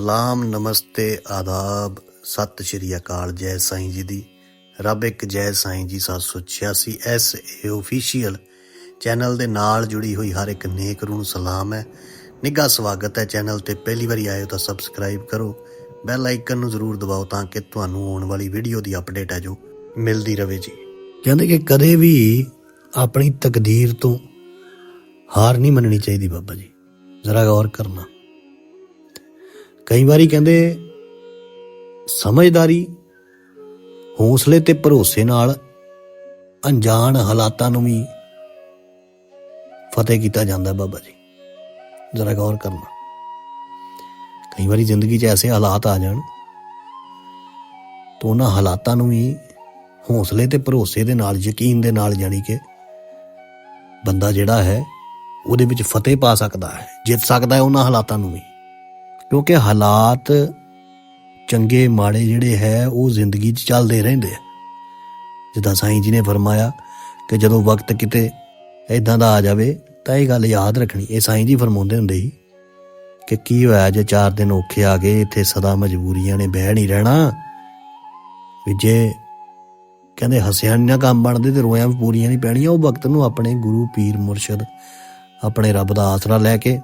ਸਲਾਮ, ਨਮਸਤੇ, ਆਦਾਬ। ਸਤਿ ਸ਼੍ਰੀ ਅਕਾਲ, ਜੈ ਸਾਈਂ ਜੀ ਦੀ। ਰੱਬ ਇੱਕ ਜੈ ਸਾਈਂ ਜੀ 786 ਐਸ ਏ ਅਫੀਸ਼ੀਅਲ ਚੈਨਲ ਦੇ ਨਾਲ ਜੁੜੀ ਹੋਈ ਹਰ ਇੱਕ ਨੇਕ ਰੂਹ ਨੂੰ ਸਲਾਮ ਹੈ। ਨਿੱਘਾ ਸਵਾਗਤ ਹੈ ਚੈਨਲ ਤੇ। ਪਹਿਲੀ ਵਾਰੀ ਆਏ ਹੋ ਤਾਂ ਸਬਸਕ੍ਰਾਈਬ ਕਰੋ। ਬੈਲ ਆਈਕਨ ਨੂੰ ਜ਼ਰੂਰ ਦਬਾਓ ਤਾਂ ਕਿ ਤੁਹਾਨੂੰ ਆਉਣ ਵਾਲੀ ਵੀਡੀਓ ਦੀ ਅਪਡੇਟ ਹੈ ਜੋ ਮਿਲਦੀ ਰਹੇ ਜੀ। ਕਹਿੰਦੇ ਕਿ ਕਦੇ ਵੀ ਆਪਣੀ ਤਕਦੀਰ ਤੋਂ ਹਾਰ ਨਹੀਂ ਮੰਨਣੀ ਚਾਹੀਦੀ ਬਾਬਾ ਜੀ। ਜ਼ਰਾ ਗੌਰ ਕਰਨਾ। ਕਈ ਵਾਰੀ ਕਹਿੰਦੇ, ਸਮਝਦਾਰੀ, ਹੌਸਲੇ ਤੇ ਭਰੋਸੇ ਨਾਲ ਅਣਜਾਣ ਹਾਲਾਤਾਂ ਨੂੰ ਵੀ ਫਤਿਹ ਕੀਤਾ ਜਾਂਦਾ ਬਾਬਾ ਜੀ। ਜ਼ਰਾ ਗੌਰ ਕਰਨਾ। ਕਈ ਵਾਰੀ ਜ਼ਿੰਦਗੀ 'ਚ ਐਸੇ ਹਾਲਾਤ ਆ ਜਾਣ, ਤਾਂ ਉਹਨਾਂ ਹਾਲਾਤਾਂ ਨੂੰ ਵੀ ਹੌਸਲੇ ਤੇ ਭਰੋਸੇ ਦੇ ਨਾਲ, ਯਕੀਨ ਦੇ ਨਾਲ ਜਾਣੀ ਕਿ ਬੰਦਾ ਜਿਹੜਾ ਹੈ, ਉਹਦੇ ਵਿੱਚ ਫਤਿਹ ਪਾ ਸਕਦਾ ਹੈ, ਜਿੱਤ ਸਕਦਾ ਹੈ ਉਹਨਾਂ ਹਾਲਾਤਾਂ ਨੂੰ ਵੀ। ਕਿਉਂਕਿ ਹਾਲਾਤ ਚੰਗੇ, ਮਾੜੇ ਜਿਹੜੇ ਹੈ, ਉਹ ਜ਼ਿੰਦਗੀ 'ਚ ਚੱਲਦੇ ਰਹਿੰਦੇ ਆ। ਜਿੱਦਾਂ ਸਾਈਂ ਜੀ ਨੇ ਫਰਮਾਇਆ ਕਿ ਜਦੋਂ ਵਕਤ ਕਿਤੇ ਇਦਾਂ ਦਾ ਆ ਜਾਵੇ, ਤਾਂ ਇਹ ਗੱਲ ਯਾਦ ਰੱਖਣੀ। ਇਹ ਸਾਈਂ ਜੀ ਫਰਮਾਉਂਦੇ ਹੁੰਦੇ ਸੀ ਕਿ ਕੀ ਹੋਇਆ ਜੇ ਚਾਰ ਦਿਨ ਔਖੇ ਆ ਗਏ, ਇੱਥੇ ਸਦਾ ਮਜਬੂਰੀਆਂ ਨੇ ਬਹਿ ਨਹੀਂ ਰਹਿਣਾ। ਵੀ ਜੇ ਕਹਿੰਦੇ ਹਸਿਆ ਨੀ ਨਾ ਕੰਮ ਬਣਦੇ ਤੇ ਰੋਇਆਂ ਵੀ ਪੂਰੀਆਂ ਨਹੀਂ ਪੈਣੀਆਂ, ਉਹ ਵਕਤ ਨੂੰ ਆਪਣੇ ਗੁਰੂ, ਪੀਰ, ਮੁਰਸ਼ਿਦ, ਆਪਣੇ ਰੱਬ ਦਾ ਆਸਰਾ ਲੈ ਕੇ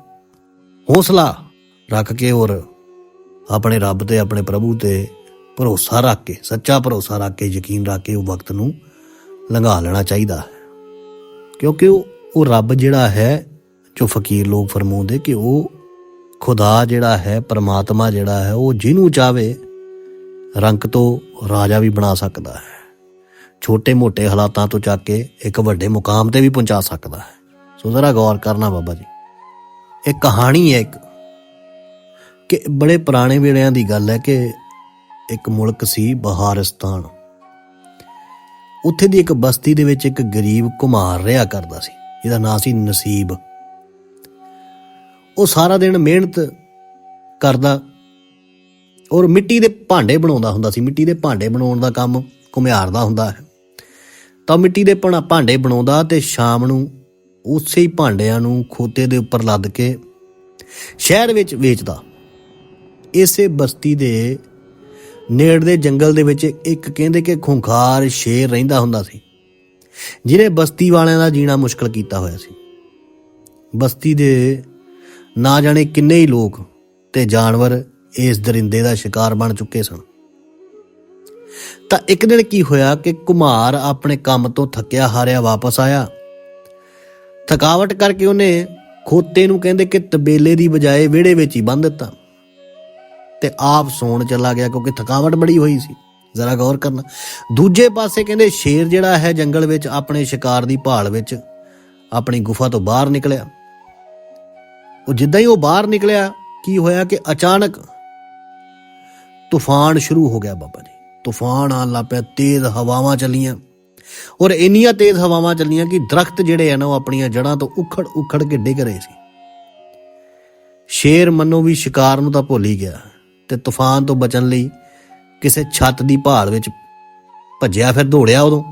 ਹੌਸਲਾ ਰੱਖ ਕੇ ਔਰ ਆਪਣੇ ਰੱਬ ਤੇ, ਆਪਣੇ ਪ੍ਰਭੂ ਤੇ ਭਰੋਸਾ ਰੱਖ ਕੇ, ਸੱਚਾ ਭਰੋਸਾ ਰੱਖ ਕੇ, ਯਕੀਨ ਰੱਖ ਕੇ ਉਹ ਵਕਤ ਨੂੰ ਲੰਘਾ ਲੈਣਾ ਚਾਹੀਦਾ ਹੈ। ਕਿਉਂਕਿ ਉਹ ਉਹ ਰੱਬ ਜਿਹੜਾ ਹੈ, ਜੋ ਫਕੀਰ ਲੋਕ ਫਰਮਾਉਂਦੇ ਕਿ ਉਹ ਖੁਦਾ ਜਿਹੜਾ ਹੈ, ਪਰਮਾਤਮਾ ਜਿਹੜਾ ਹੈ, ਉਹ ਜਿਹਨੂੰ ਚਾਵੇ ਰੰਗ ਤੋਂ ਰਾਜਾ ਵੀ ਬਣਾ ਸਕਦਾ ਹੈ। ਛੋਟੇ-ਮੋਟੇ ਹਾਲਾਤਾਂ ਤੋਂ ਚੱਕ ਕੇ ਇੱਕ ਵੱਡੇ ਮੁਕਾਮ ਤੇ ਵੀ ਪਹੁੰਚਾ ਸਕਦਾ ਹੈ। ਸੋ ਜ਼ਰਾ ਗੌਰ ਕਰਨਾ ਬਾਬਾ ਜੀ। ਇਹ ਕਹਾਣੀ ਹੈ, ਇੱਕ ਕਿ ਬੜੇ ਪੁਰਾਣੇ ਵੇਲਿਆਂ ਦੀ ਗੱਲ ਹੈ ਕਿ ਇੱਕ ਮੁਲਕ ਸੀ ਬਹਾਰਿਸਤਾਨ। ਉੱਥੇ ਦੀ ਇੱਕ ਬਸਤੀ ਦੇ ਵਿੱਚ ਇੱਕ ਗਰੀਬ ਕੁਮਾਰ ਰਿਹਾ ਕਰਦਾ ਸੀ, ਜਿਹਦਾ ਨਾਂ ਸੀ ਨਸੀਬ। ਉਹ ਸਾਰਾ ਦਿਨ ਮਿਹਨਤ ਕਰਦਾ ਔਰ ਮਿੱਟੀ ਦੇ ਭਾਂਡੇ ਬਣਾਉਂਦਾ ਹੁੰਦਾ ਸੀ, ਮਿੱਟੀ ਦੇ ਭਾਂਡੇ ਬਣਾਉਣ ਦਾ ਕੰਮ ਘੁਮਿਆਰ ਦਾ ਹੁੰਦਾ ਹੈ। ਤਾਂ ਮਿੱਟੀ ਦੇ ਭਣਾ- ਭਾਂਡੇ ਬਣਾਉਂਦਾ ਤੇ ਸ਼ਾਮ ਨੂੰ ਉਸੇ ਹੀ ਭਾਂਡਿਆਂ ਨੂੰ ਖੋਤੇ ਦੇ ਉੱਪਰ ਲੱਦ ਕੇ ਸ਼ਹਿਰ ਵਿੱਚ ਵੇਚਦਾ। ਇਸੇ ਬਸਤੀ ਦੇ ਨੇੜ ਦੇ ਜੰਗਲ ਦੇ ਵਿੱਚ ਇੱਕ ਕਹਿੰਦੇ ਕਿ ਖੁੰਖਾਰ ਸ਼ੇਰ ਰਹਿੰਦਾ ਹੁੰਦਾ ਸੀ, ਜਿਹਨੇ ਬਸਤੀ ਵਾਲਿਆਂ ਦਾ ਜੀਣਾ ਮੁਸ਼ਕਲ ਕੀਤਾ ਹੋਇਆ ਸੀ। ਬਸਤੀ ਦੇ ਨਾ ਜਾਣੇ ਕਿੰਨੇ ਹੀ ਲੋਕ ਤੇ ਜਾਨਵਰ ਇਸ ਦਰਿੰਦੇ ਦਾ ਸ਼ਿਕਾਰ ਬਣ ਚੁੱਕੇ ਸਨ। ਤਾਂ ਇੱਕ ਦਿਨ ਕੀ ਹੋਇਆ ਕਿ ਕੁਮਾਰ ਆਪਣੇ ਕੰਮ ਤੋਂ ਥੱਕਿਆ ਹਾਰਿਆ ਵਾਪਸ ਆਇਆ। ਥਕਾਵਟ ਕਰਕੇ ਉਹਨੇ ਖੋਤੇ ਨੂੰ ਕਹਿੰਦੇ ਕਿ ਤਬੇਲੇ ਦੀ ਬਜਾਏ ਵਿਹੜੇ ਵਿੱਚ ਹੀ ਬੰਨ ਦਿੱਤਾ। ਤੇ ਆਪ ਸੌਣ ਚਲਾ ਗਿਆ ਕਿਉਂਕਿ ਥਕਾਵਟ ਬੜੀ ਹੋਈ ਸੀ। ਜ਼ਰਾ ਗੌਰ ਕਰਨਾ। ਦੂਜੇ ਪਾਸੇ ਕਹਿੰਦੇ ਸ਼ੇਰ ਜਿਹੜਾ ਹੈ ਜੰਗਲ ਵਿੱਚ ਆਪਣੇ ਸ਼ਿਕਾਰ ਦੀ ਭਾਲ ਵਿੱਚ ਆਪਣੀ ਗੁਫਾ ਤੋਂ ਬਾਹਰ ਨਿਕਲਿਆ। ਉਹ ਜਿੱਦਾਂ ਹੀ ਉਹ ਬਾਹਰ ਨਿਕਲਿਆ, ਕੀ ਹੋਇਆ ਕਿ ਅਚਾਨਕ ਤੂਫਾਨ ਸ਼ੁਰੂ ਹੋ ਗਿਆ ਬਾਬਾ ਜੀ। ਤੂਫਾਨ ਆਉਣ ਲੱਗ ਪਿਆ, ਤੇਜ਼ ਹਵਾਵਾਂ ਚੱਲੀਆਂ। ਔਰ ਇੰਨੀਆਂ ਤੇਜ਼ ਹਵਾਵਾਂ ਚੱਲੀਆਂ ਕਿ ਦਰਖਤ ਜਿਹੜੇ ਆ ਨਾ ਉਹ ਆਪਣੀਆਂ ਜੜਾਂ ਤੋਂ ਉਖੜ ਉਖੜ ਕੇ ਡਿੱਗ ਰਹੇ ਸੀ। ਸ਼ੇਰ ਮੰਨੋ ਵੀ ਸ਼ਿਕਾਰ ਨੂੰ ਤਾਂ ਭੁੱਲ ਹੀ ਗਿਆ। ਤੇ ਤੂਫਾਨ ਤੋਂ ਬਚਣ ਲਈ ਕਿਸੇ ਛੱਤ ਦੀ ਭਾਲ ਵਿੱਚ ਭੱਜਿਆ ਫਿਰ ਦੌੜਿਆ ਉਦੋਂ।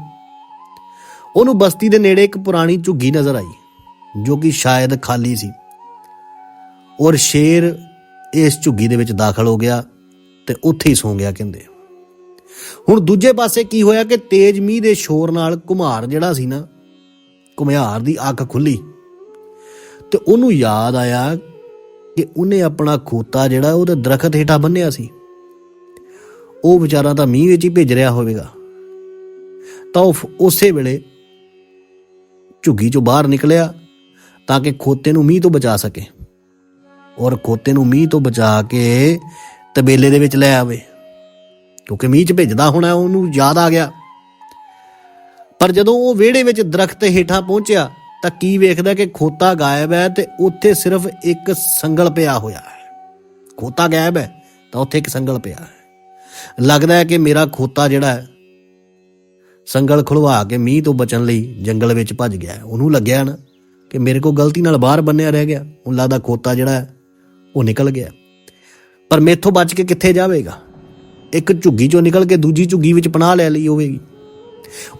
ਉਹਨੂੰ ਬਸਤੀ ਦੇ ਨੇੜੇ ਇੱਕ ਪੁਰਾਣੀ ਝੁੱਗੀ ਨਜ਼ਰ ਆਈ, ਜੋ ਕਿ ਸ਼ਾਇਦ ਖਾਲੀ ਸੀ। ਔਰ ਸ਼ੇਰ ਇਸ ਝੁੱਗੀ ਦੇ ਵਿੱਚ ਦਾਖਲ ਹੋ ਗਿਆ ਤੇ ਉੱਥੇ ਹੀ ਸੌਂ ਗਿਆ ਕਹਿੰਦੇ। ਹੁਣ ਦੂਜੇ ਪਾਸੇ ਕੀ ਹੋਇਆ ਕਿ ਤੇਜ਼ ਮੀਂਹ ਦੇ ਸ਼ੋਰ ਨਾਲ ਕੁਮਾਰ ਜਿਹੜਾ ਸੀ ਨਾ ਕੁਮਿਆਰ ਦੀ ਅੱਖ ਖੁੱਲੀ। ਤੇ ਉਹਨੂੰ ਯਾਦ ਆਇਆ ਕਿ ਉਹਨੇ ਆਪਣਾ ਖੋਤਾ ਜਿਹੜਾ ਉਹਦੇ ਦਰਖਤ ਹੇਠਾਂ ਬੰਨਿਆ ਸੀ। ਉਹ ਵਿਚਾਰਾ ਤਾਂ ਮੀਂਹ ਵਿੱਚ ਹੀ ਭਿੱਜ ਰਿਹਾ ਹੋਵੇਗਾ। ਤਾਂ ਉਹ ਫ- ਉਸੇ ਵੇਲੇ ਝੁੱਗੀ ਚੋਂ ਬਾਹਰ ਨਿਕਲਿਆ ਤਾਂ ਕਿ ਖੋਤੇ ਨੂੰ ਮੀਂਹ ਤੋਂ ਬਚਾ ਸਕੇ। ਔਰ ਖੋਤੇ ਨੂੰ ਮੀਂਹ ਤੋਂ ਬਚਾ ਕੇ ਤਬੇਲੇ ਦੇ ਵਿੱਚ ਲੈ ਆਵੇ। ਕਿਉਂਕਿ ਮੀਂਹ 'ਚ ਭਿੱਜਦਾ ਹੋਣਾ, ਉਹਨੂੰ ਯਾਦ ਆ ਗਿਆ। ਪਰ ਜਦੋਂ ਉਹ ਵਿਹੜੇ ਵਿੱਚ ਦਰਖਤ ਹੇਠਾਂ ਪਹੁੰਚਿਆ ਤਾਂ ਕੀ ਵੇਖਦਾ ਕਿ ਖੋਤਾ ਗਾਇਬ ਹੈ ਤੇ ਉੱਥੇ ਸਿਰਫ ਇੱਕ ਸੰਗਲ ਪਿਆ ਹੋਇਆ ਹੈ। ਖੋਤਾ ਗਾਇਬ ਹੈ ਤਾਂ ਉੱਥੇ ਇੱਕ ਸੰਗਲ ਪਿਆ ਹੈ। ਲੱਗਦਾ ਹੈ ਕਿ ਮੇਰਾ ਖੋਤਾ ਜਿਹੜਾ ਹੈ, ਸੰਗਲ ਖੁਲਵਾ ਕੇ ਮੀਂਹ ਤੋਂ ਬਚਣ ਲਈ ਜੰਗਲ ਵਿੱਚ ਭੱਜ ਗਿਆ ਉਹਨੂੰ ਲੱਗਿਆ ਨਾ ਕਿ ਮੇਰੇ ਕੋਲ ਗਲਤੀ ਨਾਲ ਬਾਹਰ ਬੰਨਿਆ ਰਹਿ ਗਿਆ। ਹੁਣ ਲੱਗਦਾ ਖੋਤਾ ਜਿਹੜਾ ਉਹ ਨਿਕਲ ਗਿਆ। ਪਰ ਮੇਥੋਂ ਬਚ ਕੇ ਕਿੱਥੇ ਜਾਵੇਗਾ? ਇੱਕ ਝੁੱਗੀ ਚੋਂ ਨਿਕਲ ਕੇ ਦੂਜੀ ਝੁੱਗੀ ਵਿੱਚ ਪਨਾਹ ਲੈ ਲਈ ਹੋਵੇਗੀ।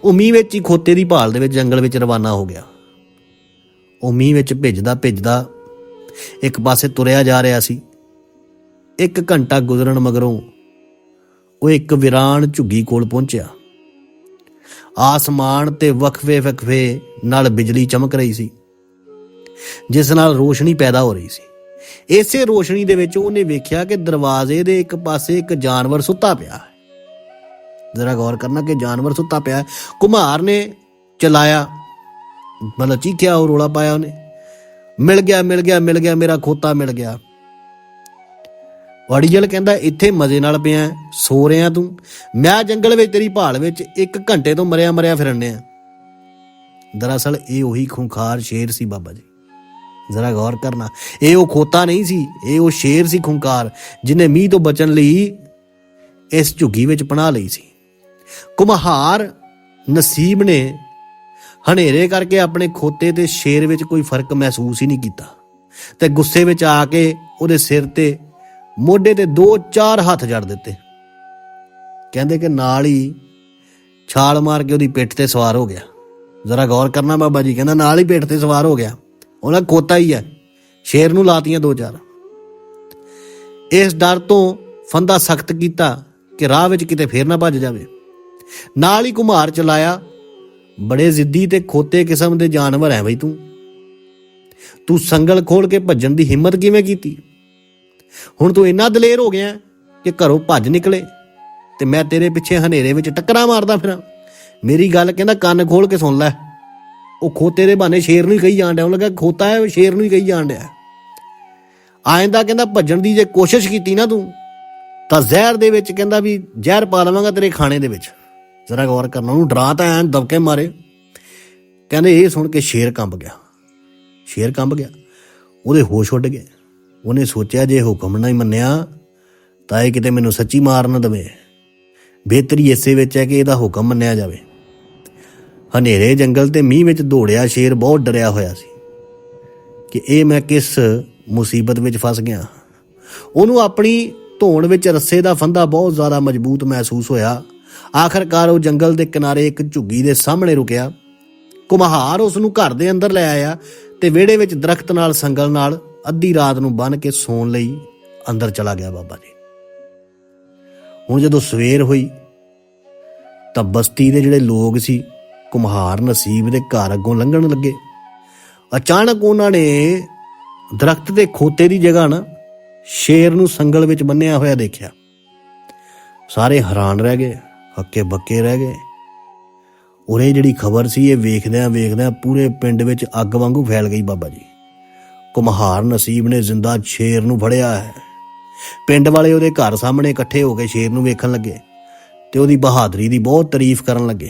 ਉਹ ਮੀਂਹ ਵਿੱਚ ਹੀ ਖੋਤੇ ਦੀ ਭਾਲ ਦੇ ਵਿੱਚ ਜੰਗਲ ਵਿੱਚ ਰਵਾਨਾ ਹੋ ਗਿਆ। ਉਹ ਮੀਂਹ ਵਿੱਚ ਭਿੱਜਦਾ ਭਿੱਜਦਾ ਇੱਕ ਪਾਸੇ ਤੁਰਿਆ ਜਾ ਰਿਹਾ ਸੀ। ਇੱਕ ਘੰਟਾ ਗੁਜ਼ਰਨ ਮਗਰੋਂ ਉਹ ਇੱਕ ਵਿਰਾਨ ਝੁੱਗੀ ਕੋਲ ਪਹੁੰਚਿਆ। ਆਸਮਾਨ ਤੇ ਵਕਫੇ ਵਕਫੇ ਨਾਲ ਬਿਜਲੀ ਚਮਕ ਰਹੀ ਸੀ, ਜਿਸ ਨਾਲ ਰੋਸ਼ਨੀ ਪੈਦਾ ਹੋ ਰਹੀ ਸੀ। ਇਸੇ ਰੋਸ਼ਨੀ ਦੇ ਵਿੱਚ ਉਹਨੇ ਵੇਖਿਆ ਕਿ ਦਰਵਾਜ਼ੇ ਦੇ ਇੱਕ ਪਾਸੇ ਇੱਕ ਜਾਨਵਰ ਸੁੱਤਾ ਪਿਆ ਹੈ। ਜ਼ਰਾ ਗੌਰ ਕਰਨਾ ਕਿ ਜਾਨਵਰ ਸੁੱਤਾ ਪਿਆ ਹੈ। ਕੁਮਾਰ ਨੇ ਚਲਾਇਆ ਮਤਲਬ ਚੀਖਿਆ ਉਹ ਰੋਲਾ ਪਾਇਆ ਉਹਨੇ। ਮਿਲ ਗਿਆ ਮਿਲ ਗਿਆ ਮਿਲ ਗਿਆ, ਮੇਰਾ ਖੋਤਾ ਮਿਲ ਗਿਆ। ਵੜੀਜਲ ਕਹਿੰਦਾ, ਇੱਥੇ ਮਜ਼ੇ ਨਾਲ ਪਿਆ ਸੋ ਰਿਆ ਤੂੰ। ਮੈਂ ਜੰਗਲ ਵਿੱਚ, ਤੇਰੀ ਭਾਲ ਵਿੱਚ ਇੱਕ ਘੰਟੇ ਤੋਂ ਮਰਿਆ ਮਰਿਆ ਫਿਰਨੇ ਆ। ਦਰਅਸਲ ਇਹ ਉਹੀ ਖੁੰਖਾਰ ਸ਼ੇਰ ਸੀ ਬਾਬਾ ਜੀ। ਜ਼ਰਾ ਗੌਰ ਕਰਨਾ। ਇਹ ਉਹ ਖੋਤਾ ਨਹੀਂ ਸੀ, ਇਹ ਉਹ ਸ਼ੇਰ ਸੀ ਖੁੰਕਾਰ ਜਿਨੇ ਮੀਂਹ ਤੋਂ ਬਚਣ ਲਈ ਇਸ ਝੁੱਗੀ ਵਿੱਚ ਪਨਾਹ ਲਈ ਸੀ। ਕੁਮਹਾਰ ਨਸੀਬ ਨੇ ਹਨੇਰੇ ਕਰਕੇ ਆਪਣੇ ਖੋਤੇ ਤੇ ਸ਼ੇਰ ਵਿੱਚ ਕੋਈ ਫ਼ਰਕ ਮਹਿਸੂਸ ਹੀ ਨਹੀਂ ਕੀਤਾ। ਤੇ ਗੁੱਸੇ ਵਿੱਚ ਆ ਕੇ ਉਹਦੇ ਸਿਰ ਤੇ ਮੋਢੇ ਤੇ ਦੋ ਚਾਰ ਹੱਥ ਜੜ ਦਿੱਤੇ। ਕਹਿੰਦੇ ਕਿ ਨਾਲ ਹੀ ਛਾਲ ਮਾਰ ਕੇ ਉਹਦੀ ਪਿੱਠ ਤੇ ਸਵਾਰ ਹੋ ਗਿਆ। ਜ਼ਰਾ ਗੌਰ ਕਰਨਾ ਬਾਬਾ ਜੀ, ਕਹਿੰਦਾ ਨਾਲ ਹੀ ਪਿੱਠ ਤੇ ਸਵਾਰ ਹੋ ਗਿਆ। ਉਹਨਾਂ ਖੋਤਾ ਹੀ ਹੈ। ਸ਼ੇਰ ਨੂੰ ਲਾਤੀਆਂ ਦੋ ਚਾਰ। ਇਸ ਡਰ ਤੋਂ ਫੰਦਾ ਸਖਤ ਕੀਤਾ ਕਿ ਰਾਹ ਵਿੱਚ ਕਿਤੇ ਫੇਰ ਨਾ ਭੱਜ ਜਾਵੇ। ਨਾਲ ਹੀ ਕੁਮਾਰ ਚਲਾਇਆ। ਬੜੇ ਜ਼ਿੱਦੀ ਤੇ ਖੋਤੇ ਕਿਸਮ ਦੇ ਜਾਨਵਰ ਹੈ ਬਈ ਤੂੰ। ਤੂੰ ਸੰਗਲ ਖੋਲ ਕੇ ਭੱਜਣ ਦੀ ਹਿੰਮਤ ਕਿਵੇਂ ਕੀਤੀ? ਹੁਣ ਤੂੰ ਇੰਨਾ ਦਲੇਰ ਹੋ ਗਿਆ ਕਿ ਘਰੋਂ ਭੱਜ ਨਿਕਲੇ ਤੇ ਮੈਂ ਤੇਰੇ ਪਿੱਛੇ ਹਨੇਰੇ ਵਿੱਚ ਟੱਕਰਾਂ ਮਾਰਦਾ ਫਿਰਾਂ। ਮੇਰੀ ਗੱਲ ਕਹਿੰਦਾ ਕੰਨ ਖੋਲ ਕੇ ਸੁਣ ਲੈ। ਉਹ ਖੋਤੇ ਦੇ ਬਹਾਨੇ ਸ਼ੇਰ ਨੂੰ ਹੀ ਕਹੀ ਜਾਣ ਡਿਆ। ਉਹ ਲੱਗਾ ਖੋਤਾ ਹੈ, ਸ਼ੇਰ ਨੂੰ ਹੀ ਕਹੀ ਜਾਣ ਡਿਆ। ਆਇੰਦਾ ਕਹਿੰਦਾ, ਭੱਜਣ ਦੀ ਜੇ ਕੋਸ਼ਿਸ਼ ਕੀਤੀ ਨਾ ਤੂੰ, ਤਾਂ ਜ਼ਹਿਰ ਦੇ ਵਿੱਚ ਕਹਿੰਦਾ ਵੀ ਜ਼ਹਿਰ ਪਾ ਲਵਾਂਗਾ ਤੇਰੇ ਖਾਣੇ ਦੇ ਵਿੱਚ। ਜ਼ਰਾ ਗੌਰ ਕਰਨਾ, ਉਹਨੂੰ ਡਰਾ ਤਾਂ ਐਂ ਦਬਕੇ ਮਾਰੇ। ਕਹਿੰਦੇ ਇਹ ਸੁਣ ਕੇ ਸ਼ੇਰ ਕੰਬ ਗਿਆ। ਸ਼ੇਰ ਕੰਬ ਗਿਆ। ਉਹਦੇ ਹੋਸ਼ ਉੱਡ ਗਏ। ਉਹਨੇ ਸੋਚਿਆ ਜੇ ਹੁਕਮ ਨਾ ਹੀ ਮੰਨਿਆ, ਤਾਂ ਇਹ ਕਿਤੇ ਮੈਨੂੰ ਸੱਚੀ ਮਾਰ ਨਾ ਦਵੇ। ਬਿਹਤਰੀ ਇਸੇ ਵਿੱਚ ਹੈ ਕਿ ਇਹਦਾ ਹੁਕਮ ਮੰਨਿਆ ਜਾਵੇ। ਹਨੇਰੇ ਜੰਗਲ ਤੇ ਮੀਂਹ ਵਿੱਚ ਦੌੜਿਆ ਸ਼ੇਰ ਬਹੁਤ ਡਰਿਆ ਹੋਇਆ ਸੀ ਕਿ ਇਹ ਮੈਂ ਕਿਸ ਮੁਸੀਬਤ ਵਿੱਚ ਫਸ ਗਿਆ। ਉਹਨੂੰ ਆਪਣੀ ਧੌਣ ਵਿੱਚ ਰੱਸੇ ਦਾ ਫੰਦਾ ਬਹੁਤ ਜ਼ਿਆਦਾ ਮਜ਼ਬੂਤ ਮਹਿਸੂਸ ਹੋਇਆ। ਆਖਰਕਾਰ ਉਹ ਜੰਗਲ ਦੇ ਕਿਨਾਰੇ ਇੱਕ ਝੁੱਗੀ ਦੇ ਸਾਹਮਣੇ ਰੁਕਿਆ। ਕੁਮਹਾਰ ਉਸ ਨੂੰ ਘਰ ਦੇ ਅੰਦਰ ਲੈ ਆਇਆ ਤੇ ਵਿਹੜੇ ਵਿੱਚ ਦਰਖਤ ਨਾਲ ਸੰਗਲ ਨਾਲ ਅੱਧੀ ਰਾਤ ਨੂੰ ਬੰਨ ਕੇ ਸੌਣ ਲਈ ਅੰਦਰ ਚਲਾ ਗਿਆ ਬਾਬਾ ਜੀ। ਹੁਣ ਜਦੋਂ ਸਵੇਰ ਹੋਈ, ਤਾਂ ਬਸਤੀ ਦੇ ਜਿਹੜੇ ਲੋਕ ਸੀ, ਕੁਮਹਾਰ ਨਸੀਬ ਦੇ ਘਰ ਅੱਗੋਂ ਲੰਘਣ ਲੱਗੇ। ਅਚਾਨਕ ਉਹਨਾਂ ਨੇ ਦਰਖਤ ਦੇ ਖੋਤੇ ਦੀ ਜਗ੍ਹਾ ਨਾ ਸ਼ੇਰ ਨੂੰ ਸੰਗਲ ਵਿੱਚ ਬੰਨਿਆ ਹੋਇਆ ਦੇਖਿਆ। ਸਾਰੇ ਹੈਰਾਨ ਰਹਿ ਗਏ। ਹੱਕੇ ਬੱਕੇ ਰਹਿ ਗਏ। ਉਰੇ ਜਿਹੜੀ ਖਬਰ ਸੀ, ਇਹ ਵੇਖਦਿਆਂ ਵੇਖਦਿਆਂ ਪੂਰੇ ਪਿੰਡ ਵਿੱਚ ਅੱਗ ਵਾਂਗੂ ਫੈਲ ਗਈ ਬਾਬਾ ਜੀ। ਕੁਮਹਾਰ ਨਸੀਬ ਨੇ ਜ਼ਿੰਦਾ ਸ਼ੇਰ ਨੂੰ ਫੜਿਆ ਹੈ। ਪਿੰਡ ਵਾਲੇ ਉਹਦੇ ਘਰ ਸਾਹਮਣੇ ਇਕੱਠੇ ਹੋ ਕੇ ਸ਼ੇਰ ਨੂੰ ਵੇਖਣ ਲੱਗੇ ਤੇ ਉਹਦੀ ਬਹਾਦਰੀ ਦੀ ਬਹੁਤ ਤਾਰੀਫ ਕਰਨ ਲੱਗੇ।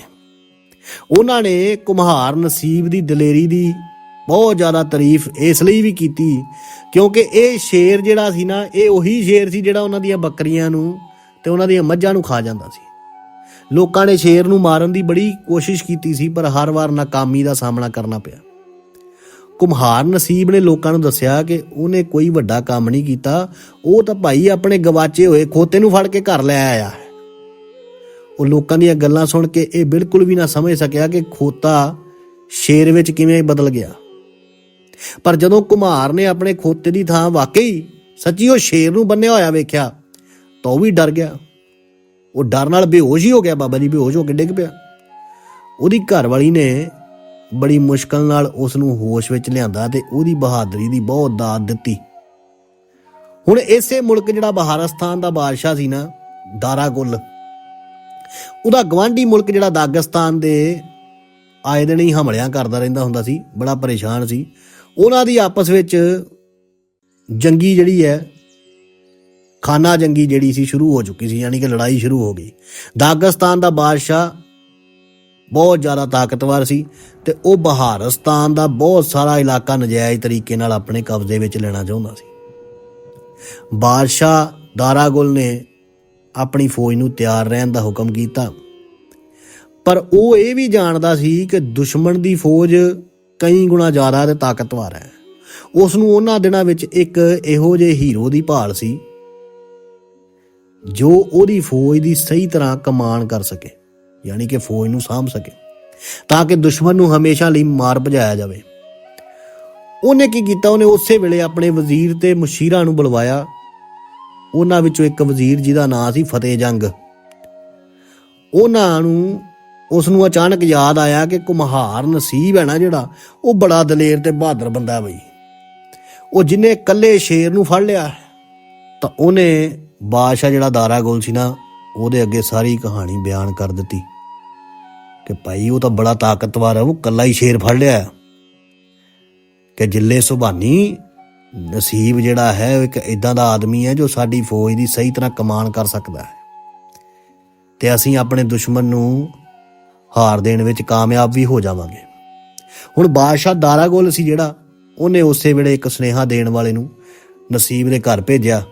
ਉਹਨਾਂ ਨੇ ਕੁਮਹਾਰ ਨਸੀਬ ਦੀ ਦਲੇਰੀ ਦੀ ਬਹੁਤ ਜ਼ਿਆਦਾ ਤਾਰੀਫ ਇਸ ਲਈ ਵੀ ਕੀਤੀ ਕਿਉਂਕਿ ਇਹ ਸ਼ੇਰ ਜਿਹੜਾ ਸੀ ਨਾ, ਇਹ ਉਹੀ ਸ਼ੇਰ ਸੀ ਜਿਹੜਾ ਉਹਨਾਂ ਦੀਆਂ ਬੱਕਰੀਆਂ ਨੂੰ ਤੇ ਉਹਨਾਂ ਦੀਆਂ ਮੱਝਾਂ ਨੂੰ ਖਾ ਜਾਂਦਾ ਸੀ। ਲੋਕਾਂ ਨੇ ਸ਼ੇਰ ਨੂੰ ਮਾਰਨ ਦੀ ਬੜੀ ਕੋਸ਼ਿਸ਼ ਕੀਤੀ ਸੀ, ਪਰ ਹਰ ਵਾਰ ਨਾਕਾਮੀ ਦਾ ਸਾਹਮਣਾ ਕਰਨਾ ਪਿਆ। ਕੁਮਹਾਰ ਨਸੀਬ ਨੇ ਲੋਕਾਂ ਨੂੰ ਦੱਸਿਆ ਕਿ ਉਹਨੇ ਕੋਈ ਵੱਡਾ ਕੰਮ ਨਹੀਂ ਕੀਤਾ। ਉਹ ਤਾਂ ਭਾਈ ਆਪਣੇ ਗਵਾਚੇ ਹੋਏ ਖੋਤੇ ਨੂੰ ਫੜ ਕੇ ਘਰ ਲੈ ਆਇਆ ਹੈ। ਉਹ ਲੋਕਾਂ ਦੀਆਂ ਗੱਲਾਂ ਸੁਣ ਕੇ ਇਹ ਬਿਲਕੁਲ ਵੀ ਨਾ ਸਮਝ ਸਕਿਆ ਕਿ ਖੋਤਾ ਸ਼ੇਰ ਵਿੱਚ ਕਿਵੇਂ ਬਦਲ ਗਿਆ। ਪਰ ਜਦੋਂ ਕੁਮਾਰ ਨੇ ਆਪਣੇ ਖੋਤੇ ਦੀ ਥਾਂ ਵਾਕਈ ਸੱਚੀ ਉਹ ਸ਼ੇਰ ਨੂੰ ਬੰਨਿਆ ਹੋਇਆ ਵੇਖਿਆ, ਤਾਂ ਉਹ ਵੀ ਡਰ ਗਿਆ। ਉਹ ਡਰ ਨਾਲ ਬੇਹੋਸ਼ ਹੀ ਹੋ ਗਿਆ, ਬਾਬਾ ਜੀ ਬੇਹੋਸ਼ ਹੋ ਕੇ ਡਿੱਗ ਪਿਆ। ਉਹਦੀ ਘਰ ਵਾਲੀ ਨੇ ਬੜੀ ਮੁਸ਼ਕਲ ਨਾਲ ਉਸ ਨੂੰ ਹੋਸ਼ ਵਿੱਚ ਲਿਆਂਦਾ ਤੇ ਉਹਦੀ ਬਹਾਦਰੀ ਦੀ ਬਹੁਤ ਦਾਤ ਦਿੱਤੀ। ਹੁਣ ਇਸੇ ਮੁਲਕ ਜਿਹੜਾ ਬਹਾਰਸਤਾਨ ਦਾ ਬਾਦਸ਼ਾਹ ਸੀ ਨਾ ਦਾਰਾ ਗੁੱਲ ਉਹਦਾ ਗਵਾਂਢੀ ਮੁਲਕ ਜਿਹੜਾ ਦਾਗਿਸਤਾਨ ਦੇ ਆਏ ਦਿਨ ਹੀ ਹਮਲਿਆਂ ਕਰਦਾ ਰਹਿੰਦਾ ਹੁੰਦਾ ਸੀ, ਬੜਾ ਪਰੇਸ਼ਾਨ ਸੀ। ਉਹਨਾਂ ਦੀ ਆਪਸ ਵਿੱਚ ਜੰਗੀ ਜਿਹੜੀ ਹੈ ਖਾਨਾ ਜੰਗੀ ਜਿਹੜੀ ਸੀ ਸ਼ੁਰੂ ਹੋ ਚੁੱਕੀ ਸੀ, ਯਾਨੀ ਕਿ ਲੜਾਈ ਸ਼ੁਰੂ ਹੋ ਗਈ। ਦਾਗਿਸਤਾਨ ਦਾ ਬਾਦਸ਼ਾਹ ਬਹੁਤ ਜ਼ਿਆਦਾ ਤਾਕਤਵਰ ਸੀ ਤੇ ਉਹ ਬਹਾਰਸਤਾਨ ਦਾ ਬਹੁਤ ਸਾਰਾ ਇਲਾਕਾ ਨਜਾਇਜ਼ ਤਰੀਕੇ ਨਾਲ ਆਪਣੇ ਕਬਜ਼ੇ ਵਿੱਚ ਲੈਣਾ ਚਾਹੁੰਦਾ ਸੀ। ਬਾਦਸ਼ਾਹ ਦਾਰਾਗੁਲ ਨੇ ਆਪਣੀ ਫੌਜ ਨੂੰ ਤਿਆਰ ਰਹਿਣ ਦਾ ਹੁਕਮ ਕੀਤਾ। ਪਰ ਉਹ ਇਹ ਵੀ ਜਾਣਦਾ ਸੀ ਕਿ ਦੁਸ਼ਮਣ ਦੀ ਫੌਜ ਕਈ ਗੁਣਾ ਜ਼ਿਆਦਾ ਤੇ ਤਾਕਤਵਰ ਹੈ। ਉਸ ਨੂੰ ਉਹਨਾਂ ਦਿਨਾਂ ਵਿੱਚ ਇੱਕ ਇਹੋ ਜਿਹੇ ਹੀਰੋ ਦੀ ਭਾਲ ਸੀ ਜੋ ਉਹਦੀ ਫੌਜ ਦੀ ਸਹੀ ਤਰ੍ਹਾਂ ਕਮਾਨ ਕਰ ਸਕੇ, ਯਾਨੀ ਕਿ ਫੌਜ ਨੂੰ ਸਾਂਭ ਸਕੇ, ਤਾਂ ਕਿ ਦੁਸ਼ਮਣ ਨੂੰ ਹਮੇਸ਼ਾ ਲਈ ਮਾਰ ਭਜਾਇਆ ਜਾਵੇ। ਉਹਨੇ ਕੀ ਕੀਤਾ? ਉਹਨੇ ਉਸੇ ਵੇਲੇ ਆਪਣੇ ਵਜ਼ੀਰ ਤੇ ਮੁਸ਼ੀਰਾਂ ਨੂੰ ਬੁਲਵਾਇਆ। ਉਹਨਾਂ ਵਿੱਚੋਂ ਇੱਕ ਵਜ਼ੀਰ ਜਿਹਦਾ ਨਾਂ ਸੀ ਫਤਿਹ ਜੰਗ। ਉਹਨਾਂ ਨੂੰ, ਉਸ ਨੂੰ ਅਚਾਨਕ ਯਾਦ ਆਇਆ ਕਿ ਕੁਮਹਾਰ ਨਸੀਬ ਹੈ ਨਾ ਜਿਹੜਾ, ਉਹ ਬੜਾ ਦਲੇਰ ਤੇ ਬਹਾਦਰ ਬੰਦਾ ਬਈ। ਉਹ ਜਿਨੇ ਇਕੱਲੇ ਸ਼ੇਰ ਨੂੰ ਫੜ ਲਿਆ, ਤਾਂ ਉਹਨੇ ਬਾਦਸ਼ਾਹ ਜਿਹੜਾ ਦਾਰਾਗੋਲ ਸੀ ਨਾ, ਉਹਦੇ ਅੱਗੇ ਸਾਰੀ ਕਹਾਣੀ ਬਿਆਨ ਕਰ ਦਿੱਤੀ। ਕਿ ਭਾਈ, ਉਹ ਤਾਂ ਬੜਾ ਤਾਕਤਵਰ ਹੈ ਉਹ ਕੱਲਾ ਹੀ ਸ਼ੇਰ ਫੜ ਲਿਆ। ਕਿ ਜਿੱਲੇ ਸੁਭਾਨੀ ਨਸੀਬ ਜਿਹੜਾ ਹੈ, ਉਹ ਇੱਕ ਇਦਾਂ ਦਾ ਆਦਮੀ ਹੈ ਜੋ ਸਾਡੀ ਫੌਜ ਦੀ ਸਹੀ ਤਰ੍ਹਾਂ ਕਮਾਨ ਕਰ ਸਕਦਾ ਹੈ। ਤੇ ਅਸੀਂ ਆਪਣੇ ਦੁਸ਼ਮਣ ਨੂੰ ਹਾਰ ਦੇਣ ਵਿੱਚ ਕਾਮਯਾਬ ਵੀ ਹੋ ਜਾਵਾਂਗੇ। ਹੁਣ ਬਾਦਸ਼ਾਹ ਦਾਰਾਗੋਲ ਸੀ ਜਿਹੜਾ, ਉਹਨੇ ਉਸੇ ਵੇਲੇ ਇੱਕ ਸੁਨੇਹਾ ਦੇਣ ਵਾਲੇ ਨੂੰ ਨਸੀਬ ਦੇ ਘਰ ਭੇਜਿਆ।